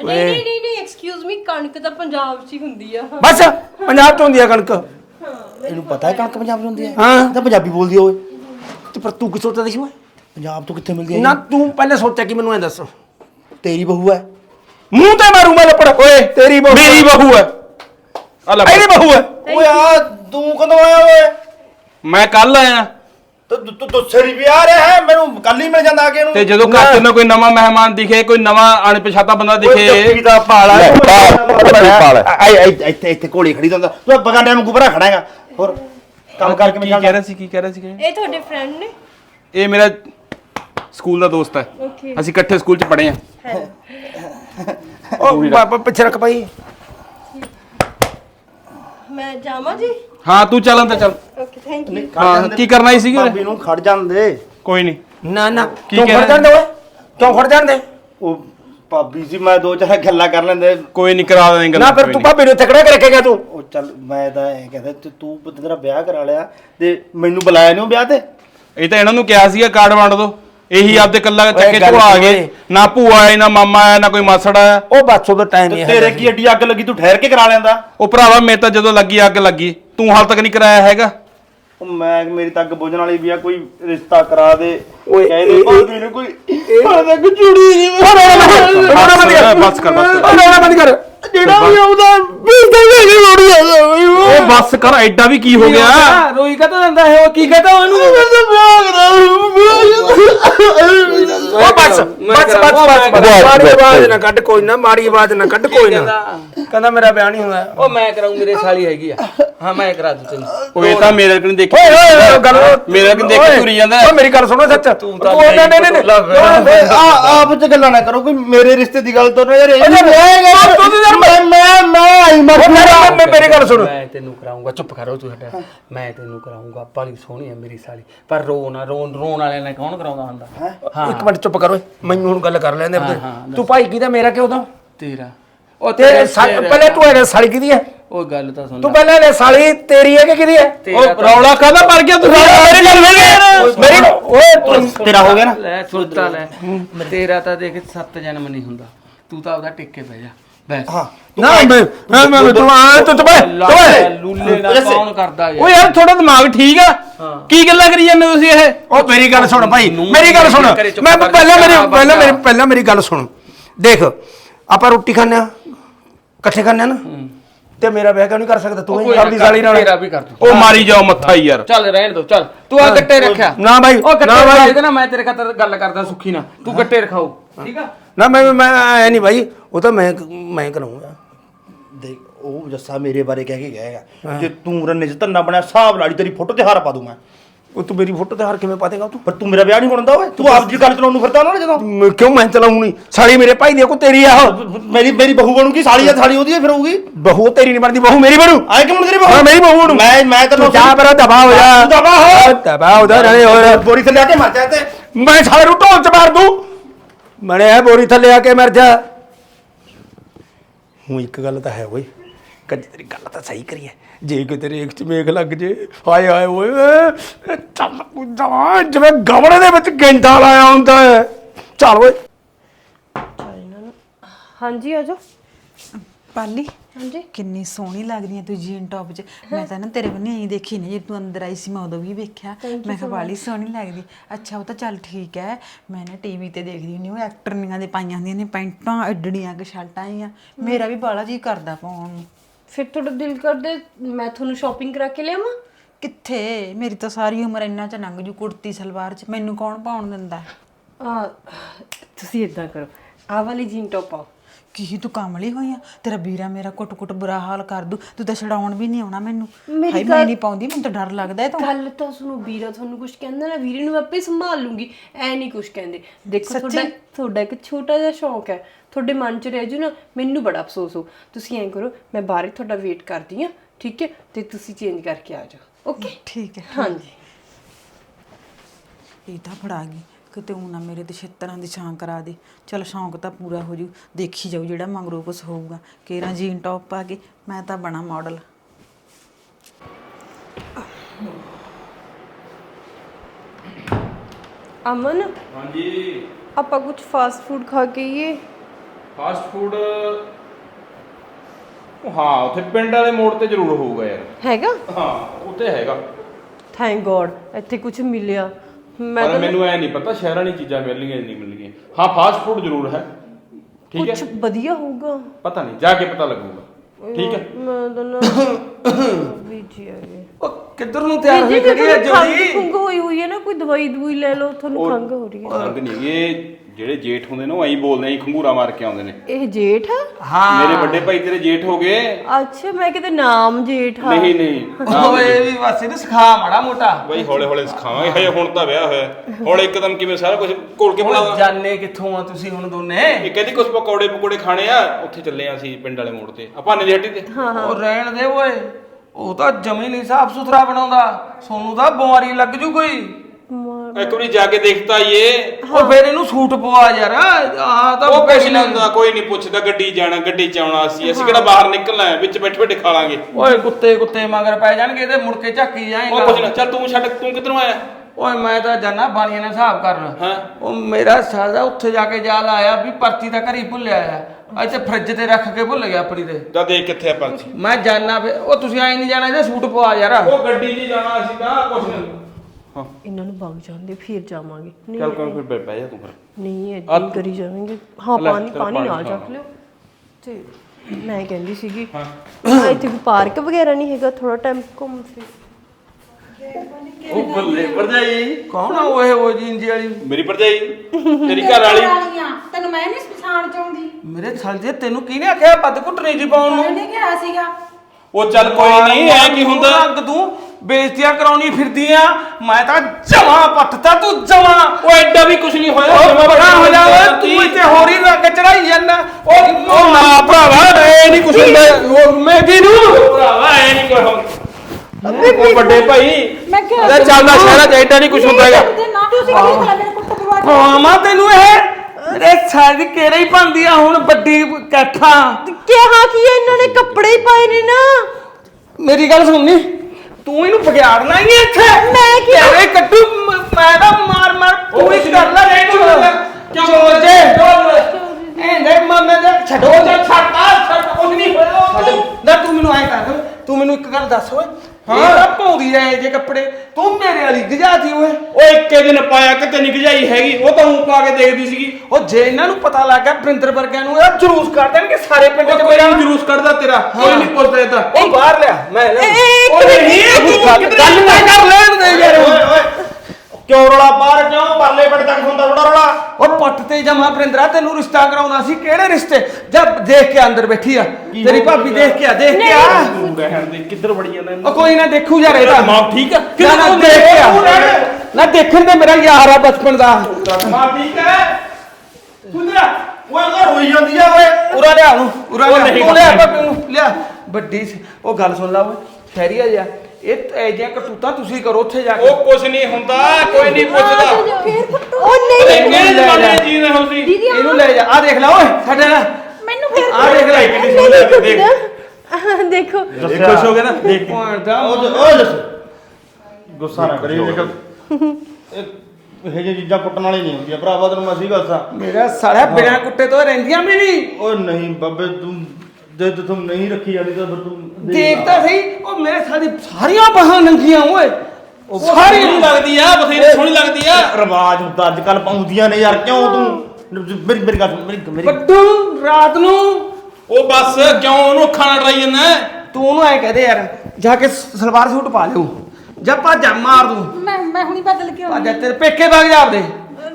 ਨਹੀਂ ਨਹੀਂ ਨਹੀਂ ਨਹੀਂ ਐਕਸਕਿਊਜ਼ ਮੀ ਕਣਕ ਤਾਂ ਪੰਜਾਬ 'ਚ ਹੀ ਹੁੰਦੀ ਆ। ਬਸ ਪੰਜਾਬ ਤੋਂ ਹੁੰਦੀ ਆ ਕਣਕ। ਇਹਨੂੰ ਪਤਾ ਹੈ ਕਣਕ ਪੰਜਾਬ 'ਚ ਹੁੰਦੀ ਹੈ। ਹਾਂ। ਤਾਂ ਪੰਜਾਬੀ ਬੋਲਦੀ ਆ ਓਏ। ਤੇ ਪਰ ਤੂੰ ਕੀ ਸੋਚਦਾ ਸੀ ਓਏ? ਪੰਜਾਬ ਤੋਂ ਕਿੱਥੇ ਮਿਲਦੀ ਹੈ ਨਾ ਤੂੰ ਪਹਿਲੇ ਸੋਚਿਆ ਕਿ ਮੈਨੂੰ ਐ ਦੱਸ। ਤੇਰੀ ਬਹੂ ਹੈ। ਮੂੰਹ ਤੇ ਮਾਰੂ ਮੈਂ ਲੱਪੜ। ਓਏ ਤੇਰੀ ਬਹੂ ਮੇਰੀ ਬਹੂ ਹੈ। ਆ ਲੈ ਇਹਦੀ ਬਹੂ ਹੈ। ਓਏ ਆ ਤੂੰ ਕਦੋਂ ਆਇਆ ਓਏ? ਮੈਂ ਕੱਲ ਆਇਆ। ਤੂੰ ਤੂੰ ਦੁੱਸੇ ਹੀ ਵਿਆਹ ਰਿਹਾ ਹੈ ਮੈਨੂੰ ਕੱਲ ਹੀ ਮਿਲ ਜਾਂਦਾ ਆ ਕੇ ਇਹਨੂੰ। ਤੇ ਜਦੋਂ ਘਰ ਚ ਨਾ ਕੋਈ ਨਵਾਂ ਮਹਿਮਾਨ ਦਿਖੇ ਕੋਈ ਨਵਾਂ ਅਣਪਛਾਤਾ ਬੰਦਾ ਦਿਖੇ। ਦਾ ਪਾਲਾ ਲੈ, ਪਾਲ, ਪਾਲ। ਇੱਥੇ ਇੱਥੇ ਕੋਲੀ ਖੜੀ ਹੁੰਦਾ। ਤੂੰ ਬਗਾਨੇ ਵਾਂਗੂ ਭਰਾ ਖੜਾ ਹੈਗਾ। ਹੋਰ ਕੰਮ ਕਰਕੇ ਕੀ ਮੈਂ ਕਹਿ ਰਿਹਾ ਸੀ ਕੀ ਕਹਿ ਰਿਹਾ ਸੀ? ਇਹ ਤੁਹਾਡੇ ਫਰੈਂਡ ਨੇ? ਇਹ ਮੇਰਾ ਸਕੂਲ ਦਾ ਦੋਸਤ ਹੈ। ਓਕੇ ਅਸੀਂ ਇਕੱਠੇ ਸਕੂਲ ਚ ਪੜ੍ਹੇ ਆ ਉਹ ਬਾਬਾ ਪਿੱਛੇ ਰੱਖ ਭਾਈ। ਮੈਂ ਜਾਵਾਂ ਜੀ? ਹਾਂ ਤੂੰ ਚੱਲ ਅੰਦਰ ਚੱਲ। ਓਕੇ ਥੈਂਕ ਯੂ ਹਾਂ ਕੀ ਕਰਨਾ ਹੀ ਸੀਗਾ? ਭਾਬੀ ਨੂੰ ਖੜ ਜਾਂਦੇ। ਕੋਈ ਨਹੀਂ। ਨਾ ਨਾ। ਕੀ ਕਿਉਂ ਕਹਿ ਖੜ ਰਿਹਾ? ਜਾਂਦੇ ਓਏ। ਕਿਉਂ ਖੜ ਜਾਂਦੇ। ਉਹ ਭਾਬੀ ਸੀ ਮੈਂ ਦੋ ਚਾਰ ਗੱਲਾਂ ਕਰ ਲੈਂਦੇ। ਕੋਈ ਨਹੀਂ ਕਰਾ ਦੇਂਗੇ ਨਾ ਫਿਰ ਤੂੰ ਭਾਬੀ ਨੂੰ ਇੱਥੇ ਖੜਾ ਕੇ ਰੱਖੇਗਾ ਤੂੰ। ਉਹ ਚੱਲ ਮੈਂ ਤਾਂ ਇਹ ਕਹਿੰਦਾ ਤੇ ਤੂੰ ਪੁੱਤ ਤੇਰਾ ਵਿਆਹ ਕਰਾ ਲਿਆ ਤੇ ਮੈਨੂੰ ਬੁਲਾਇਆ ਨਹੀਂ ਵਿਆਹ ਤੇ? ਇਹ ਤਾਂ ਇਹਨਾਂ ਨੂੰ ਕਿਹਾ ਸੀਗਾ ਕਾਰਡ ਵੰਡ ਦੋ। ਇਹੀ ਆਪਦੇ ਕੱਲਾ ਚੱਕੇ ਗੱਲ ਤੋਂ ਆ ਗਏ। ਨਾ ਭੂਆ ਆਇਆ ਨਾ ਮਾਮਾ ਆਇਆ ਨਾ ਕੋਈ ਮਾਸੜ ਆਇਆ। ਉਹ ਬਸ ਉਹਦਾ ਟਾਈਮ ਹੀ ਤੇ ਹੈ ਤੇਰੇ ਕੀ ਅੱਡੀ ਅੱਗ ਲੱਗੀ? ਤੂੰ ਠਹਿਰ ਕੇ ਕਰਾ ਲੈਂਦਾ। ਉਹ ਭਰਾਵਾ ਮੇਰੇ ਤਾਂ ਜਦੋਂ ਲੱਗੀ ਅੱਗ ਲੱਗੀ। ਤੂੰ ਹਾਲ ਤੱਕ ਨਹੀਂ ਕਰਾਇਆ ਹੈਗਾ? ਉਹ ਮੈਂ, ਮੇਰੀ ਤੱਕ ਅੱਗ ਬੁਝਣ ਵਾਲੀ ਵੀ ਆ, ਕੋਈ ਰਿਸ਼ਤਾ ਕਰਾ ਦੇ। ਓਏ, ਕਹਿੰਦੇ ਇਹ- ਭਾਬੀ ਨੂੰ ਕੋਈ ਹਾਲੇ ਤੱਕ ਜੁੜੀ ਨਹੀਂ ਬਸ ਕਰ ਬਸ ਕਰ। ਰੋਣਾ ਬੰਦ ਕਰ। ਜਿਹੜਾ ਵੀ ਆਉਂਦਾ ਬਿਲਦਾ ਨਹੀਂ ਲੋੜੀ ਆਦਾ ਬਈ ਉਹ ਬੱਸ ਕਰ ਐਡਾ ਵੀ ਕੀ ਹੋ ਗਿਆ? ਰੋਈ ਕਾ ਦਿੰਦਾ ਹੈ? ਉਹ ਕੀ ਕਹਤਾ ਉਹਨੂੰ? ਮੈਂ ਤਾਂ ਵਿਆਹ ਕਰਾ ਉਹ ਬਸ ਬਸ ਬਸ ਬਸ ਮਾੜੀ ਆਵਾਜ਼ ਨਾ ਕੱਢ ਕੋਈ ਨਾ ਮਾੜੀ ਆਵਾਜ਼ ਨਾ ਕੱਢ ਕੋਈ ਨਾ। ਕਹਿੰਦਾ ਮੇਰਾ ਵਿਆਹ ਨਹੀਂ ਹੋਇਆ। ਉਹ ਮੈਂ ਕਰਾਉਂ ਮੇਰੇ ਸਾਲੀ ਹੈਗੀ ਆ। ਹਾਂ ਮੈਂ ਕਰਾ ਦੂੰ ਤੈਨੂੰ ਉਹ ਇਹ ਤਾਂ ਮੇਰੇ ਕੋਲ ਦੇਖੀ ਓਏ ਓਏ ਓਏ ਗੱਲ ਮੇਰੇ ਕੋਲ ਦੇਖ ਤੁਰੀ ਜਾਂਦਾ। ਮੇਰੀ ਗੱਲ ਸੁਣੋ ਸੱਚ। ਤੂੰ ਤਾਂ ਨਹੀਂ ਨਹੀਂ ਨਹੀਂ ਆ ਆਪ ਚ ਗੱਲਾਂ ਨਾ ਕਰੋ ਕੋਈ ਮੇਰੇ ਰਿਸ਼ਤੇ ਦੀ ਗੱਲ ਤੋਂ ਨਾ ਯਾਰ ਇਹ ਮੈਂ ਤੂੰ ਤੇ ਯਾਰ ਮੈਂ ਮੈਂ ਮੈਂ ਆਈ ਮਰ ਉਹ ਮੇਰੀ- ਗੱਲ ਸੁਣ। ਮੈਂ ਤੈਨੂੰ ਕਰਾਉਂਗਾ ਚੁੱਪ ਕਰੋ ਤੂੰ ਹਟਾ। ਮੈਂ ਤੈਨੂੰ ਕਰਾਉਂਗਾ ਬੜੀ ਸੋਹਣੀ ਹੈ ਮੇਰੀ ਸਾਲੀ। ਪਰ ਰੋ ਨਾ ਰੋਣ ਰੋਣ ਵਾਲਿਆਂ ਨੇ ਕੌਣ ਕਰਾਉਂਦਾ ਹੁੰਦਾ? ਹਾਂ? ਇੱਕ ਮਿੰਟ ਚੁੱਪ ਕਰ ਮੈਨੂੰ ਹੁਣ ਗੱਲ ਕਰ ਲੈਂਦੇ ਤੂੰ ਭਾਈ ਕਿਹਦਾ ਮੇਰਾ ਕਿਉਂ ਤਾਂ ਤੇਰਾ ਉਹ ਤੇ ਪਹਿਲੇ ਤੂੰ ਇਹਦੇ ਸਾਲੀ ਕਿਹਦੀ ਹੈ ਉਹ ਗੱਲ ਤਾਂ ਸੁਣ ਤੂੰ ਪਹਿਲਾਂ ਇਹਦੇ ਸਾਲੀ ਤੇਰੀ ਹੈ ਕਿ ਕਿਹਦੀ ਹੈ? ਉਹ ਰੌਲਾ ਕਾਹਦਾ ਪੜ ਗਿਆ ਤੂੰ? ਮੇਰੀ ਗੱਲ ਮੇਰੀ ਮੇਰੀ ਓਏ ਤੂੰ ਤੇਰਾ ਹੋ ਗਿਆ ਨਾ? ਲੈ ਸੁਣਤਾ ਲੈ। ਤੇਰਾ ਤਾਂ ਦੇਖ ਸੱਤ ਜਨਮ ਨਹੀਂ ਹੁੰਦਾ। ਤੂੰ ਤਾਂ ਉਹਦਾ ਟਿੱਕੇ ਪੈ ਜਾ। ਬਸ। ਹਾਂ। ਨਾ ਮੈਂ ਮੈਂ ਮੈਂ ਤੂੰ ਆ ਤੂੰ ਤਬੇ ਲੂਲੇ ਨਾਲ ਕੌਣ ਕਰਦਾ ਓ ਯਾਰ ਥੋੜਾ ਦਿਮਾਗ ਠੀਕ ਆ? ਕੀ ਗੱਲਾਂ ਕਰੀ ਜਾਂਦੇ ਤੁਸੀਂ ਇਹ? ਉਹ ਮੇਰੀ ਗੱਲ ਸੁਣ ਭਾਈ। ਮੇਰੀ ਗੱਲ ਸੁਣ। ਘਰੇ ਚੁੱਪ ਮੈਂ ਕਰ ਪਹਿਲਾਂ ਮੇਰੀ ਜਾ, ਪਹਿਲਾਂ ਮੇਰੀ। ਪਹਿਲਾਂ ਮੇਰੀ ਗੱਲ ਸੁਣ। ਦੇਖ ਆਪਾਂ ਰੋਟੀ ਖਾਂਦੇ ਆ ਇਕੱਠੇ ਖਾਂਦੇ ਆ ਨਾ? ਤੇ ਮੇਰਾ ਵਿਆਹ ਕਿਉਂ ਨਹੀਂ ਕਰ ਸਕਦਾ? ਤੂੰ ਕੋਈ ਆਪਦੀ ਸਾਲੀ ਨਾਲ ਤੇਰਾ ਵੀ ਕਰ ਦੂੰ। ਉਹ ਮਾਰੀ ਜਾਓ ਮੱਥਾ ਹੀ ਯਾਰ। ਚੱਲ ਰਹਿਣ ਦੋ ਚੱਲ। ਤੂੰ ਆ ਗੱਟੇ ਰੱਖਿਆ। ਨਾ ਬਾਈ, ਉਹ ਗੱਟੇ ਨਾ ਬਾਈ। ਰੱਖਾ ਇਹਦੇ ਨਾਲ ਮੈਂ ਤੇਰੇ ਖਾਤਰ ਗੱਲ ਕਰਦਾ ਸੁੱਖੀ ਨਾਲ। ਤੂੰ ਗੱਟੇ ਰਖਾਓ ਠੀਕ ਆ? ਨਾ ਮੈਂ ਮੈਂ ਐ ਨਹੀਂ ਭਾਈ ਉਹ ਤਾਂ ਮੈਂ ਮੈਂ ਕਰਾਉਂਗਾ। ਦੇਖ ਉਹ ਜੱਸਾ ਮੇਰੇ ਬਾਰੇ ਕਹਿ ਕੇ ਗਿਆ ਹੈਗਾ। ਜੇ ਤੂੰ ਰੰਨੇ ਚ ਧੰਨਾ ਬਣਿਆ ਹਿਸਾਬ ਲਾੜੀ ਤੇਰੀ ਫੋਟੋ ਤੇ ਹਾਰ ਪਾ ਦੂੰ ਮੈਂ। ਉਹ ਤੂੰ ਮੇਰੀ ਫੋਟੋ ਤੇ ਹਾਰ ਕਿਵੇਂ ਪਾ ਦੇਗਾ ਤੂੰ? ਪਰ ਤੂੰ ਮੇਰਾ ਵਿਆਹ ਨਹੀਂ ਹੋਣਦਾ ਓਏ। ਤੂੰ ਆਪ ਜੀ ਗੱਲ ਚਲਾਉਣ ਨੂੰ ਫਿਰਦਾ ਨਾ ਜਦੋਂ। ਮੈਂ- ਕਿਉਂ ਮੈਂ ਚਲਾਉਂ ਨਹੀਂ? ਸਾਲੀ ਮੇਰੇ ਭਾਈ ਦੀ ਆ, ਕੋ ਤੇਰੀ ਆ? ਉਹ। ਮੇਰੀ ਮੇਰੀ ਬਹੂ ਬਣੂਗੀ ਸਾਲੀ ਆ ਸਾਲੀ ਉਹਦੀ ਆ, ਫਿਰ ਹੋਊਗੀ। ਬਹੂ ਤੇਰੀ ਨਹੀਂ ਬਣਦੀ ਬਹੂ ਮੇਰੀ ਬਣੂ। ਆਏ ਕਿਉਂ ਨੀ ਤੇਰੀ ਬਹੂ? ਹਾਂ ਮੇਰੀ ਬਹੂ ਬਣੂ। ਮੈਂ ਮੈਂ ਤੈਨੂੰ ਤੂੰ ਜਾ ਪਰ ਦਬਾ ਹੋ ਜਾ। ਤੂੰ ਦਬਾ ਹੋ। ਦਬਾ ਹੋ ਜਾ ਨਾਲੇ ਹੋਰ। ਬੋਰੀ ਥੱਲੇ ਆ ਕੇ ਮਰ ਜਾ ਤੇ ਮੈਂ ਸਾਲੇ ਨੂੰ ਢੋਲ ਚ ਮਾਰ ਦੂੰ। ਮਣੇ ਬੋਰੀ ਥੱਲੇ ਆ ਕੇ ਮਰ ਜਾ। ਹੂੰ ਇੱਕ ਗੱਲ ਤਾਂ ਹੈ ਓਏ। ਕੱਜ ਤੇਰੀ ਗੱਲ ਤਾਂ ਸਹੀ ਕਰੀ ਹੈ ਜੇ ਕਿ ਤੇਰੇ ਇੱਕ ਚ ਮੇਖ ਲੱਗ ਜੇ ਹਾਏ ਹਾਏ ਓਏ ਚੱਲ ਕੁੱਦਾ ਜਿਵੇਂ। ਗਵੜੇ ਦੇ ਵਿੱਚ ਗੈਂਡਾ ਲਾਇਆ ਹੁੰਦਾ ਹੈ। ਚੱਲ ਓਏ। ਹਾਂਜੀ ਆ ਜਾਓ। ਪਾਲੀ ਹਾਂਜੀ। ਕਿੰਨੀ ਸੋਹਣੀ ਲੱਗਦੀ ਹੈ ਤੂੰ ਜੀਨ ਟੌਪ 'ਚ। ਮੈਂ ਤਾਂ ਨਾ ਤੇਰੇ ਬੰਨੇ ਆਈ ਦੇਖੀ ਨਹੀਂ ਜੇ ਤੂੰ ਅੰਦਰ ਆਈ ਸੀ ਮੈਂ ਉਦੋਂ ਵੀ ਵੇਖਿਆ। ਮੈਂ ਕਿਹਾ ਵਾਲੀ ਸੋਹਣੀ ਲੱਗਦੀ। ਅੱਛਾ ਉਹ ਤਾਂ ਚੱਲ ਠੀਕ ਹੈ। ਮੈਂ ਨਾ ਟੀਵੀ ਤੇ ਦੇਖਦੀ ਹੁੰਦੀ ਉਹ ਐਕਟਰਨੀਆਂ ਦੇ ਪਾਈਆਂ ਹੁੰਦੀਆਂ ਨੇ ਪੈਂਟਾਂ ਐਡੜੀਆਂ ਕਿ ਸ਼ਰਟਾਂ ਆਈਆਂ। ਮੇਰਾ ਵੀ ਬਾਲਾ ਜੀ ਕਰਦਾ ਪਾਉਣ ਨੂੰ ਫਿਰ ਤੁਹਾਡਾ ਦਿਲ ਕਰਦੇ ਮੈਂ ਤੁਹਾਨੂੰ ਸ਼ਾਪਿੰਗ ਕਰਾ ਕੇ ਲਿਆਵਾਂ? ਕਿੱਥੇ? ਮੇਰੀ ਤਾਂ ਸਾਰੀ ਉਮਰ ਇੰਨਾ ਚ ਲੰਘ ਜੂ ਕੁੜਤੀ ਸਲਵਾਰ ਚ। ਮੈਨੂੰ ਕੌਣ ਪਾਉਣ ਦਿੰਦਾ? ਆ ਤੁਸੀਂ ਇਦਾਂ ਕਰੋ। ਆਹ ਵਾਲੀ ਜੀਨ ਟੌਪ ਪਾਓ। ਕੀ ਤੂੰ ਕਮਲੀ ਹੋਈ ਆ? ਤੇਰਾ ਵੀਰਾ ਮੇਰਾ ਕੁੱਟ ਕੁੱਟ ਬੁਰਾ ਹਾਲ ਕਰ ਦੂ। ਤੂੰ ਤਾਂ ਛਡਾਉਣ ਵੀ ਨਹੀਂ ਆਉਣਾ ਮੈਨੂੰ। ਮੇਰੀ ਹਾਏ ਮੈਂ ਨਹੀਂ ਪਾਉਂਦੀ ਮੈਨੂੰ ਤਾਂ ਡਰ ਲੱਗਦਾ ਹੈ ਤਾਂ। ਗੱਲ ਤਾਂ ਸੁਣੋ ਵੀਰਾ ਤੁਹਾਨੂੰ ਕੁਝ ਕਹਿੰਦਾ ਨਾ ਵੀਰੇ ਨੂੰ ਆਪੇ ਸੰਭਾਲ ਲੂੰਗੀ। ਐ ਨਹੀਂ ਕੁਝ ਕਹਿੰਦੇ। ਦੇਖੋ ਤੁਹਾਡਾ ਤੁਹਾਡਾ ਇੱਕ ਛੋਟਾ ਜਿਹਾ ਸ਼ੌਂਕ ਹੈ। ਤੁਹਾਡੇ ਮਨ 'ਚ ਰਹਿ ਜੂ ਨਾ ਮੈਨੂੰ ਬੜਾ ਅਫਸੋਸ ਹੋ। ਤੁਸੀਂ ਐਂ ਕਰੋ ਮੈਂ ਬਾਹਰ ਤੁਹਾਡਾ ਵੇਟ ਕਰਦੀ ਆ ਠੀਕ ਹੈ? ਤੇ ਤੁਸੀਂ ਚੇਂਜ ਕਰਕੇ ਆ ਜਾਓ ਓਕੇ ਠੀਕ ਹੈ। ਹਾਂਜੀ। ਇਹ ਤਾਂ ਫੜਾ ਗਈ। ਕਿਤੇ ਉਹ ਨਾ ਮੇਰੇ ਤੇ ਛਿੱਤਰਾਂ ਦੀ ਛਾਂ ਕਰਾ ਦੇ। ਚਲ ਸ਼ੌਂਕ ਤਾਂ ਪੂਰਾ ਹੋ ਜੂ। ਦੇਖੀ ਜਾਊ ਜਿਹੜਾ ਮੰਗਰੋ ਕੁਛ ਹੋਊਗਾ। ਕੇਰਾ ਜੀਨ ਟੌਪ ਪਾ ਕੇ ਮੈਂ ਤਾਂ ਬਣਾ ਮਾਡਲ ਅਮਨ? ਹਾਂਜੀ। ਆਪਾਂ ਕੁਝ ਫਾਸਟ ਫੂਡ ਖਾ ਕੇ ਆਈਏ। ਫਾਸਟ ਫੂਡ ਹਾਂ ਉੱਥੇ ਪਿੰਡ ਵਾਲੇ ਮੋੜ ਤੇ ਜ਼ਰੂਰ ਹੋਊਗਾ ਯਾਰ। ਹੈਗਾ? ਹਾਂ ਉੱਤੇ ਹੈਗਾ। ਥੈਂਕ ਗੋਡ ਇੱਥੇ ਕੁਝ ਮਿਲਿਆ। ਮੈਂ ਪਰ ਤਾਂ ਮੈਨੂੰ ਐ ਨਹੀਂ ਪਤਾ ਸ਼ਹਿਰਾਂ ਵਾਲੀ ਚੀਜ਼ਾਂ ਮਿਲਣਗੀਆਂ ਨਹੀਂ ਮਿਲਣਗੀਆਂ। ਹਾਂ ਫਾਸਟ ਫੂਡ ਜ਼ਰੂਰ ਹੈ। ਠੀਕ ਹੈ? ਕੁਝ ਵਧੀਆ ਹੋਊਗਾ। ਪਤਾ ਨਹੀਂ ਜਾ ਕੇ ਪਤਾ ਲੱਗੂਗਾ। ਠੀਕ ਹੈ? ਮੈਂ ਤਾਂ ਨਾ ਵੀ ਜੀ ਆ ਗਏ ਉਹ ਕਿੱਧਰ ਨੂੰ ਤਿਆਰ ਹੋਈ ਖੜੀ ਹੈ ਜੋਦੀ ਖੁੰਗ ਹੋਈ ਹੋਈ ਹੈ ਨਾ ਕੋਈ ਦਵਾਈ ਦਵਾਈ ਲੈ ਲਓ ਤੁਹਾਨੂੰ ਖੰਗ ਹੋ ਰਹੀ ਹੈ। ਖੰਗ ਨਹੀਂ ਇਹ ਜਿਹੜੇ ਜੇਠ ਹੁੰਦੇ ਨੇ ਉਹ ਐਂ ਬੋਲਦੇ ਐਂ ਖੰਗੂਰਾ ਮਾਰ ਕੇ ਆਉਂਦੇ ਨੇ। ਇਹ ਜੇਠ? ਆ ਹਾਂ। ਮੇਰੇ ਵੱਡੇ ਭਾਈ ਤੇਰੇ ਜੇਠ ਹੋ ਗਏ। ਅੱਛਾ ਮੈਂ ਕਿਤੇ ਨਾਮ ਜੇਠ ਆ ਨਹੀਂ ਨਹੀਂ ਓਏ ਵੀ ਬਸ ਇਹਨੂੰ ਸਿਖਾ ਮਾੜਾ ਮੋਟਾ। ਬਈ ਹੌਲੇ ਹੌਲੇ ਸਿਖਾਵਾਂਗੇ ਹਜੇ ਹੁਣ ਤਾਂ ਵਿਆਹ ਹੋਇਆ। ਹੁਣ ਇੱਕਦਮ ਕਿਵੇਂ ਸਾਰਾ ਕੁਝ ਘੋਲ ਕੇ ਉਹ ਬਣਾਵਾਂ? ਜਾਣੇ ਕਿੱਥੋਂ ਆ ਤੁਸੀਂ ਹੁਣ ਦੋਨੇ? ਇਹ ਕਹਿੰਦੀ ਕੁਝ ਪਕੌੜੇ ਪਕੌੜੇ ਖਾਣੇ ਆ ਉੱਥੇ ਚੱਲੇ ਆ ਅਸੀਂ ਪਿੰਡ ਵਾਲੇ ਮੋੜ ਤੇ। ਆਪਾਂ ਨੇ ਹੱਟੀ ਤੇ। ਉਹ ਰਹਿਣ ਦੇ ਓਏ। ਉਹ ਤਾਂ ਜਮੀ ਨਹੀਂ ਸਾਫ਼ ਸੁਥਰਾ ਬਣਾਉਂਦਾ। ਸੋਨੂੰ ਤਾਂ ਬਿਮਾਰੀ ਲੱਗ ਜੂ ਕੋਈ। ਇੱਕ ਵਾਰੀ ਜਾ ਕੇ ਦੇਖਤਾ ਆਈਏ। ਉਹ ਫੇਰ ਇਹਨੂੰ ਸੂਟ ਪਵਾ ਯਾਰ ਆ ਤਾਂ ਉਹ ਕੁਛ ਨਹੀਂ ਹੁੰਦਾ ਕੋਈ ਨਹੀਂ ਪੁੱਛਦਾ ਗੱਡੀ ਜਾਣਾ ਗੱਡੀ ਚ ਆਉਣਾ ਅਸੀਂ ਅਸੀਂ ਕਿਹੜਾ ਬਾਹਰ ਨਿਕਲਣਾ ਹੈ ਵਿੱਚ ਬੈਠੇ ਬੈਠੇ ਖਾ ਲਾਂਗੇ। ਓਏ ਕੁੱਤੇ ਕੁੱਤੇ ਮਗਰ ਪੈ ਜਾਣਗੇ ਇਹਦੇ ਮੁੜ ਕੇ ਝਾਕੀ ਉਹ ਜਾਏਗਾ ਕੁਛ ਨਾ ਚੱਲ ਤੂੰ ਛੱਡ ਤੂੰ ਕਿੱਧਰੋਂ ਆਇਆ? ਓਏ ਮੈਂ ਤਾਂ ਜਾਣਾ ਬਾਣੀਆਂ ਨੇ ਹਿਸਾਬ ਕਰਨ। ਹਾਂ। ਉਹ ਮੇਰਾ ਸਾਦਾ ਉੱਥੇ ਜਾ ਕੇ ਜਾ ਲਾਇਆ ਵੀ ਪਰਚੀ ਤਾਂ ਘਰੀ ਭੁੱਲਿਆ ਆ ਇੱਥੇ ਫ੍ਰਿਜ ਤੇ ਰੱਖ ਕੇ ਭੁੱਲ ਗਿਆ ਆਪਣੀ ਤੇ। ਜਾ ਦੇਖ ਕਿੱਥੇ ਆ ਪਰਚੀ। ਮੈਂ ਜਾਣਾ ਉਹ ਤੁਸੀਂ ਆਈ ਨਹੀਂ ਜਾਣਾ ਇਹਦੇ ਸੂਟ ਪਵਾ ਯਾਰ। ਉਹ ਗੱਡੀ 'ਚ ਜਾਣਾ ਅਸੀਂ ਤਾਂ। ਹਾਂ। ਇਹਨਾਂ ਨੂੰ ਵਗ ਜਾਂਦੇ ਫਿਰ ਜਾਵਾਂਗੇ। ਨਹੀਂ ਚੱਲ ਕੋਈ ਫਿਰ ਬੈ- ਬਹਿ ਜਾ ਤੂੰ ਫਿਰ। ਨਹੀਂ ਏਦਾਂ ਹੀ ਕਰੀ ਜਾਵਾਂਗੇ। ਹਾਂ ਲੈ, ਪਾਣੀ ਤੇਰਾ ਪਾਣੀ ਪਾਣੀ, ਨਾਲ। ਚੱਕ ਲਿਓ। ਤੇ ਮੈਂ ਕਹਿੰਦੀ ਸੀਗੀ ਹਾਂ। ਇੱਥੇ ਕੋਈ ਪਾਰਕ ਵਗੈਰਾ ਨਹੀਂ ਹੈਗਾ ਥੋੜਾ ਟਾਈਮ ਘੁੰਮ ਫਿਰ। ਉਹ ਬੱਲੇ ਭਰਜਾਈ। ਕੌਣ ਆ ਓਏ ਉਹ ਜਿੰਜੀ ਵਾਲੀ? ਮੇਰੀ ਭਰਜਾਈ ਤੇਰੀ ਘਰ ਵਾਲੀ। ਤੈਨੂੰ ਮੈਂ ਨਹੀਂ ਪਛਾਣ ਚਾਹੁੰਦੀ। ਮੇਰੇ ਸਾਲੇ ਤੈਨੂੰ ਕਿਹਨੇ ਆਖਿਆ ਪੱਦ ਘੁੱਟਣੀ ਜੀ ਪਾਉਣ ਨੂੰ? ਮੈंने ਕਿਹਾ ਸੀਗਾ। ਉਹ ਚੱਲ ਕੋਈ ਨਹੀਂ ਐ ਕੀ ਹੁੰਦਾ? ਰੰਗ ਤੂੰ ਬੇਇੱਜ਼ਤੀਆਂ ਕਰਾਉਣੀ ਫਿਰਦੀ ਆ ਮੈਂ ਤਾਂ ਜਮਾ ਪੱਟਤਾ ਤੂੰ ਜਮਾ ਉਹ ਐਡਾ ਵੀ ਕੁਛ ਨਹੀਂ ਹੋਇਆ ਜਮਾਂ ਬੜਾ ਹੋ ਜਾਵੇ ਤੂੰ ਇੱਥੇ ਹੋਰ ਹੀ ਰੰਗ ਚੜਾਈ ਜਾਂਦਾ। ਉਹ ਉਹ ਨਾ ਭਰਾਵਾ ਐ ਨਹੀਂ ਕੁਛ ਹੁੰਦਾ। ਉਹ ਮੈਂ ਵੀ ਨੂੰ। ਭਰਾਵਾ ਐ ਨਹੀਂ ਕੋਈ ਹੁੰਦਾ ਉਹ ਵੱਡੇ ਭਾਈ ਮੈਂ ਕਿਹਾ ਚੱਲਦਾ ਸ਼ਹਿਰਾਂ ਚ ਐਡਾ ਨਹੀਂ ਕੁਛ ਹੁੰਦਾ ਹੈਗਾ। ਨਾ ਤੁਸੀਂ ਕੀ ਕਰਾ ਮੇਰੇ ਪੁੱਤ ਪਰਵਾ ਹਾਂ ਮਾਂ ਤੈਨੂੰ ਇਹ ਮੇਰੇ ਸਾਜ ਕਿਹੜੇ ਹੀ ਪਾਉਂਦੀ ਆ ਹੁਣ ਵੱਡੀ ਕੈਠਾ ਕਿਹਾ ਕੀ ਹੈ ਇਹਨਾਂ ਨੇ ਕੱਪੜੇ ਹੀ ਪਾਏ ਨੇ ਨਾ। ਮੇਰੀ ਗੱਲ ਸੁਣਨੀ ਤੂੰ ਇਹਨੂੰ ਵਿਗਿਆੜਨਾ ਹੀ ਇੱਥੇ? ਮੈਂ ਕੀ ਤੇਰੇ ਕੱਟੂ ਮੈਂ ਤਾਂ ਮਾਰ ਮਾਰ ਪੂਰੀ ਕਰ ਲਾ ਰੇ ਕਿਉਂ ਚੋਜੇ ਐਂਦੇ ਮੰਮੇ ਦੇ ਛੱਡੋ। ਛੱਡ ਆ ਛੱਡ ਕੁਝ ਨਹੀਂ ਹੋਇਆ ਉਹਨੂੰ। ਨਾ ਤੂੰ ਮੈਨੂੰ ਐ ਕਰ ਤੂੰ ਮੈਨੂੰ ਇੱਕ ਗੱਲ ਦੱਸ ਓਏ। ਇਹ ਤਾਂ ਪਾਉਂਦੀ ਐ ਜੇ ਕੱਪੜੇ। ਤੂੰ ਮੇਰੇ ਵਾਲੀ ਗਜਾਤੀ ਓਏ ਓਏ ਇੱਕੇ ਦਿਨ ਪਾਇਆ ਕਿਤੇ ਨਹੀਂ ਗਜਾਈ ਹੈਗੀ ਉਹ ਤਾਂ ਉਹ ਪਾ ਕੇ ਦੇਖਦੀ ਸੀਗੀ। ਉਹ ਜੇ ਇਹਨਾਂ ਨੂੰ ਪਤਾ ਲੱਗ ਗਿਆ ਬਰਿੰਦਰ ਵਰਗਿਆਂ ਨੂੰ ਇਹ ਜਲੂਸ ਕੱਢ ਦੇਣਗੇ ਸਾਰੇ ਪਿੰਡ ਉਹ ਚ ਕੋਈ ਮੇਰਾ ਨਹੀਂ ਜਲੂਸ ਕੱਢਦਾ ਤੇਰਾ। ਕੋਈ ਨਹੀਂ ਪੁੱਛਦਾ ਇਹ ਤਾਂ ਉਹ ਬਾਹਰ ਲਿਆ ਮੈਂ ਲਿਆ ਉਹ ਨਹੀਂ ਤੂੰ ਗੱਲ ਕਰ ਲੈਣ ਦੇ ਯਾਰ। ਓਏ ਓਏ। ਕਿਉਂ ਰੌਲਾ ਬਾਹਰ ਕਿਉਂ ਪਰਲੇ ਪਿੰਡ ਤੱਕ ਹੁੰਦਾ ਥੋੜਾ ਰੌਲਾ। ਉਹ ਪੱਟ ਤੇ ਜਮਾ ਬਰਿੰਦਰਾ ਤੈਨੂੰ ਰਿਸ਼ਤਾ ਕਰਾਉਂਦਾ ਸੀ? ਕਿਹੜੇ ਰਿਸ਼ਤੇ? ਜਦ ਦੇਖ ਕੇ ਅੰਦਰ ਬੈਠੀ ਆ? ਤੇਰੀ ਭਾਬੀ ਦੇਖ ਕੇ ਆ ਦੇਖ ਕੇ ਆ। ਤੂੰ ਰਹਿਣ ਦੇ ਕਿੱਧਰ ਵੜੀ ਜਾਂਦਾ ਉਹ ਕੋਈ ਨਾ ਦੇਖੂ ਯਾਰ ਇਹਦਾ। ਦਿਮਾਗ ਠੀਕ ਆ? ਨਾ ਨਾ ਦੇਖ ਕੇ ਆ। ਨਾ ਦੇਖਣ ਦੇ ਮੇਰਾ ਯਾਰ ਆ ਬਚਪਨ ਦਾ। ਦਿਮਾਗ ਠੀਕ ਹੈ ਸੁੰਦਰਾ ਓਏ ਉਹ ਰੋਈ ਜਾਂਦੀ ਆ ਓਏ। ਉਰਾ ਲਿਆ ਉਹਨੂੰ ਉਰਾ ਲਿਆ। ਲਿਆ ਕਰਦਾ। ਭਾਬੀ ਨੂੰ ਲਿਆ। ਵੱਡੀ ਉਹ ਗੱਲ ਸੁਣ ਲਾ ਓਏ ਆ ਜਾ ਇਹ ਇਹ ਜਿਹੀਆਂ ਕਰਤੂਤਾਂ ਤੁਸੀਂ ਕਰੋ ਉੱਥੇ ਜਾ ਕੇ। ਉਹ ਕੁਝ ਨਹੀਂ ਹੁੰਦਾ ਕੋਈ ਨਹੀਂ ਪੁੱਛਦਾ। ਉਹ ਨਹੀਂ। ਕਿਹੜੇ ਜ਼ਮਾਨੇ ਜੀ ਰਹੇ ਹੋ ਤੁਸੀਂ? ਇਹਨੂੰ ਲੈ ਜਾ। ਆ ਦੇਖ ਲੈ ਓਏ ਸਾਡੇ ਨਾਲ ਮੈਨੂੰ ਫਿਰ ਆ ਦੇਖ ਲੈ। ਕਿੰਨੀ ਸੋਹਣੀ ਲੱਗਦੀ ਦੇਖ। ਆਹ, ਦੇਖੋ। ਇਹ ਖੁਸ਼ ਹੋ ਗਿਆ ਨਾ? ਦੇਖ। ਭੈਣ ਦਾ ਉਹ ਓਏ ਦੱਸ। ਗੁੱਸਾ ਨਾ ਕਰੀ ਦੇਖ। ਇਹ ਇਹ ਜਿਹੀ ਚੀਜ਼ਾਂ ਕੁੱਟਣ ਵਾਲੀ ਨਹੀਂ ਹੁੰਦੀਆਂ। ਭਰਾਵਾ ਤੈਨੂੰ ਮੈਂ ਸਹੀ ਗੱਲ ਦੱਸਾਂ। ਮੇਰਾ ਸਾਲਿਆ ਬਿਨਾਂ ਕੁੱਟੇ ਤੋਂ ਰਹਿੰਦੀਆਂ ਵੀ ਨਹੀਂ। ਓਏ ਨਹੀਂ ਬਾਬੇ ਤੂੰ ਜੇ ਤੂੰ ਨਹੀਂ ਰੱਖੀ ਜਾਂਦੀ ਤਾਂ ਫਿਰ ਤੂੰ ਦੇਖ ਤਾਂ ਸਹੀ ਉਹ ਮੇਰੇ ਸਾਡੀ ਸਾਰੀਆਂ ਬਾਹਾਂ ਨੰਗੀਆਂ ਓਏ। ਉਹ ਸਾਰੀ ਨੂੰ ਲੱਗਦੀ ਆ ਬਥੇਰੀ ਸੋਹਣੀ ਲੱਗਦੀ ਆ। ਰਿਵਾਜ ਹੁੰਦਾ ਅੱਜ ਕੱਲ ਪਾਉਂਦੀਆਂ ਨੇ ਯਾਰ ਕਿਉਂ ਤੂੰ? ਮੇਰੀ ਮੇਰੀ ਗੱਲ ਮੇਰੀ ਮੇਰੀ ਬੱਟੂ ਰਾਤ ਨੂੰ। ਉਹ ਬਸ ਕਿਉਂ ਉਹਨੂੰ ਅੱਖਾਂ ਨਾਲ ਡਰਾਈ ਜਾਂਦਾ? ਤੂੰ ਉਹਨੂੰ ਐ ਕਹਦੇ ਯਾਰ ਜਾ ਕੇ ਸਲਵਾਰ ਸੂਟ ਪਾ ਲਿਓ। ਜਾਂ ਭਾਜਾ ਮਾਰ ਦੂੰ। ਮੈਂ ਮੈਂ ਹੁਣੀ ਬਦਲ ਕੇ ਆਉਂਦੀ। ਭਾਜਾ ਤੇਰੇ ਪੇਕੇ ਵਗ ਜਾ ਆਪਦੇ।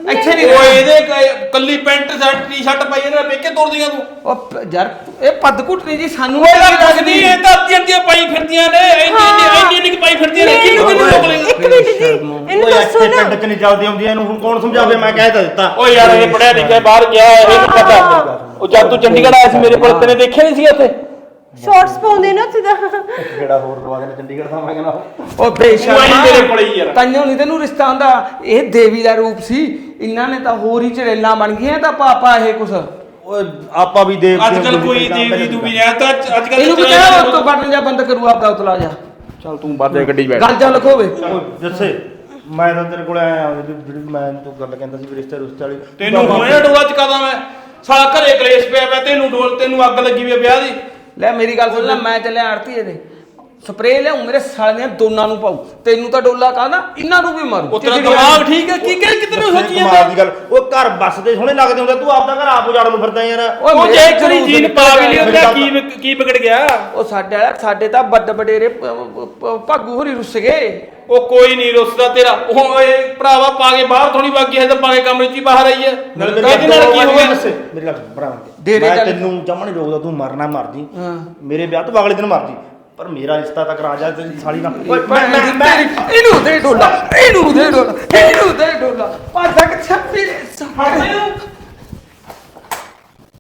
ਇੱਥੇ ਨਹੀਂ ਓਏ ਇਹਦੇ ਕ- ਕੱਲੀ ਪੈਂਟ ਸ਼ਰਟ ਟੀ-ਸ਼ਰਟ ਪਾਈ ਇਹਨੇ ਪੇਕੇ ਤੋੜਦੀਆਂ ਤੂੰ। ਉਹ ਪ- ਯਾਰ ਇਹ ਪੱਦ ਘੁੱਟਣੀ ਜੀ ਸਾਨੂੰ ਓਏ ਨਹੀਂ? ਇਹ ਤਾਂ ਅੱਧੀਆਂ ਅੱਧੀਆਂ ਪਾਈ ਫਿਰਦੀਆਂ ਨੇ ਇੰਨੀ ਇੰਨੀ ਇੰਨੀ ਇੰਨੀ ਕੁ ਪਾਈ ਫਿਰਦੀਆਂ ਨੇ ਕਿਹਨੂੰ ਕਿਹਨੂੰ ਰੋਕ ਲੇਗਾ ਇੱਕ ਮਿੰਟ ਜੀ ਇਹਨੂੰ ਓਏ ਦੱਸੋ ਇੱਥੇ ਨਾ। ਪਿੰਡ 'ਚ ਨਹੀਂ ਚੱਲਦੀ ਆਉਂਦੀਆਂ ਇਹਨੂੰ ਹੁਣ ਕੌਣ ਸਮਝਾਵੇ? ਮੈਂ ਕਹਿ ਤਾਂ ਦਿੱਤਾ। ਓਏ ਯਾਰ ਇਹ ਪੜਿਆ ਲਿਖਿਆ ਬਾਹਰ ਗਿਆ ਹੈ, ਇਹ ਨਹੀਂ ਪਤਾ। ਉਹ ਜਦ ਤੂੰ ਚੰਡੀਗੜ੍ਹ ਆਇਆ ਸੀ ਮੇਰੇ ਕੋਲ ਤੈਨੇ ਦੇਖਿਆ ਨਹੀਂ ਸੀ ਉੱਥੇ? ਸ਼ਾਰਟਸ ਪਾਉਂਦੇ ਨਾ ਉੱਥੇ ਦਾ ਕਿਹੜਾ ਹੋਰ ਪਵਾ ਦੇਣਾ ਚੰਡੀਗੜ੍ਹ ਦਾ ਮੈਂ ਕਹਿੰਦਾ। ਉਹ ਬੇਸ਼ਰਮ ਤੂੰ ਮੇਰੇ ਕੋਲੇ ਹੀ ਯਾਰ। ਤਾਈਓ ਨਹੀਂ ਤੈਨੂੰ ਰਿਸ਼ਤਾ ਆਂਦਾ ਇਹ ਦੇਵੀ ਦਾ ਰੂਪ ਸੀ। ਇਹਨਾਂ ਨੇ ਤਾਂ ਹੋਰ ਹੀ ਚੜੇਲਾਂ ਬਣ ਗਈਆਂ ਤਾਂ ਪਾਪਾ ਇਹ ਕੁਛ। ਓਏ ਆਪਾਂ ਵੀ ਦੇਵ ਅੱਜ ਕੱਲ ਕੋਈ ਦੇਵੀ ਦੂਵੀ ਨਹੀਂ ਤਾਂ ਅੱਜ ਕੱਲ ਇਹਨੂੰ ਵੀ ਕਹਿਆ ਤੋਂ ਬਟਨ ਜਾਂ ਬੰਦ ਕਰੂ ਆਪਦਾ ਉਤਲਾ ਜਾ। ਚੱਲ ਤੂੰ ਬਾਦੇ ਗੱਡੀ ਬੈਠ। ਗੱਲ ਜਾ ਲਖੋਵੇ। ਦੱਸੇ ਮੈਂ ਤਾਂ ਤੇਰੇ ਕੋਲ ਆਇਆ ਹਾਂ ਜਿਹੜੀ ਮੈਂ ਤੂੰ ਗੱਲ ਕਹਿੰਦਾ ਸੀ ਵੀ ਰਿਸ਼ਤੇ ਰੁਸ਼ਤੇ ਵਾਲੀ। ਤੈਨੂੰ ਹੁਣੇ ਡੋਲਾ ਚਕਾਦਾ ਮੈਂ? ਸਾਲਾ ਘਰੇ ਕਲੇਸ਼ ਪਿਆ ਪਿਆ ਤੈਨੂੰ ਡੋਲ ਤੈਨੂੰ ਅੱਗ ਲੱਗੀ ਵੀ ਵਿਆਹ ਦੀ। ਲੈ ਮੇਰੀ ਗੱਲ ਸੁਣ ਲੈ ਮੈਂ ਚੱਲਿਆ ਆੜਤੀ ਇਹਦੇ। ਸਪਰੇਅ ਲਿਆਉਂ ਮੇਰੇ ਸਾਲਿਆਂ ਦੋਨਾਂ ਨੂੰ ਪਾਉ ਤੈਨੂੰ ਤਾਂ ਡੋਲਾ ਕਾਹਦਾ? ਇਹਨਾਂ ਨੂੰ ਵੀ ਮਾਰੂ। ਉਹ ਤੇਰਾ ਦਿਮਾਗ ਠੀਕ ਹੈ? ਕੀ ਕਹਿ ਕਿਤੇ ਨੂੰ ਸੋਚੀ ਕਮਾਲ ਜਾਂਦਾ? ਦੀ ਗੱਲ। ਉਹ ਘਰ ਬੱਸਦੇ ਸੋਹਣੇ ਲੱਗਦੇ ਹੁੰਦੇ ਤੂੰ ਆਪਦਾ ਘਰ ਆਪ ਉਜਾੜਨ ਨੂੰ ਫਿਰਦਾ ਯਾਰ। ਉਹ ਜੇ ਕਰੀ ਜੀਨ ਪਾ ਵੀ ਲਈ ਉਹਦਾ ਕੀ ਵਿਗ- ਕੀ ਵਿਗੜ ਗਿਆ? ਉਹ ਸਾਡੇ ਵਾਲਾ ਸਾਡੇ ਤਾਂ ਵੱਡ ਵਡੇਰੇ ਪ- ਪ- ਪ- ਭਾਗੂ ਹੋਰੀ ਰੁੱਸ ਗਏ। ਉਹ ਕੋਈ ਨਹੀਂ ਰੁੱਸਦਾ ਤੇਰਾ। ਉਹ ਇਹ ਭਰਾਵਾ ਪਾ ਕੇ ਬਾਹਰ ਥੋੜੀ ਬਾਗੀ ਹੈ ਤਾਂ ਪਾ ਕੇ ਕਮਰੇ 'ਚ ਹੀ ਬਾਹਰ ਆਈ ਹੈ। ਇਹਦੇ ਨਾਲ ਕੀ ਹੋ ਗਿਆ? ਮੇਰੀ ਗੱਲ ਸੁਣ ਭਰਾ। ਡੇਰੇ ਮੈਂ ਚੱਲ। ਤੈਨੂੰ ਜਮਾ ਨਹੀਂ ਰੋਕਦਾ ਤੂੰ ਮਰਨਾ ਮਰ ਜੀ ਹਾਂ। ਮੇਰੇ ਵਿਆਹ ਤੋਂ ਅਗਲੇ ਦਿਨ ਮਰ ਜੀ ਪਰ ਮੇਰਾ ਰਿਸ਼ਤਾ ਤਾਂ ਕਰਾ ਜਾ ਤੇਰੀ ਸਾਲੀ ਨਾਲ ਓਏ ਮੈਂ ਮੈਂ ਦੀ ਇਹਨੂੰ ਦੇ ਡੋਲਾ ਇਹਨੂੰ ਦੇ ਡੋਲਾ ਇਹਨੂੰ ਦੇ ਡੋਲਾ ਪਾਸਾ ਕਿ ਛੱਪੀ ਹਟ ਜਾ।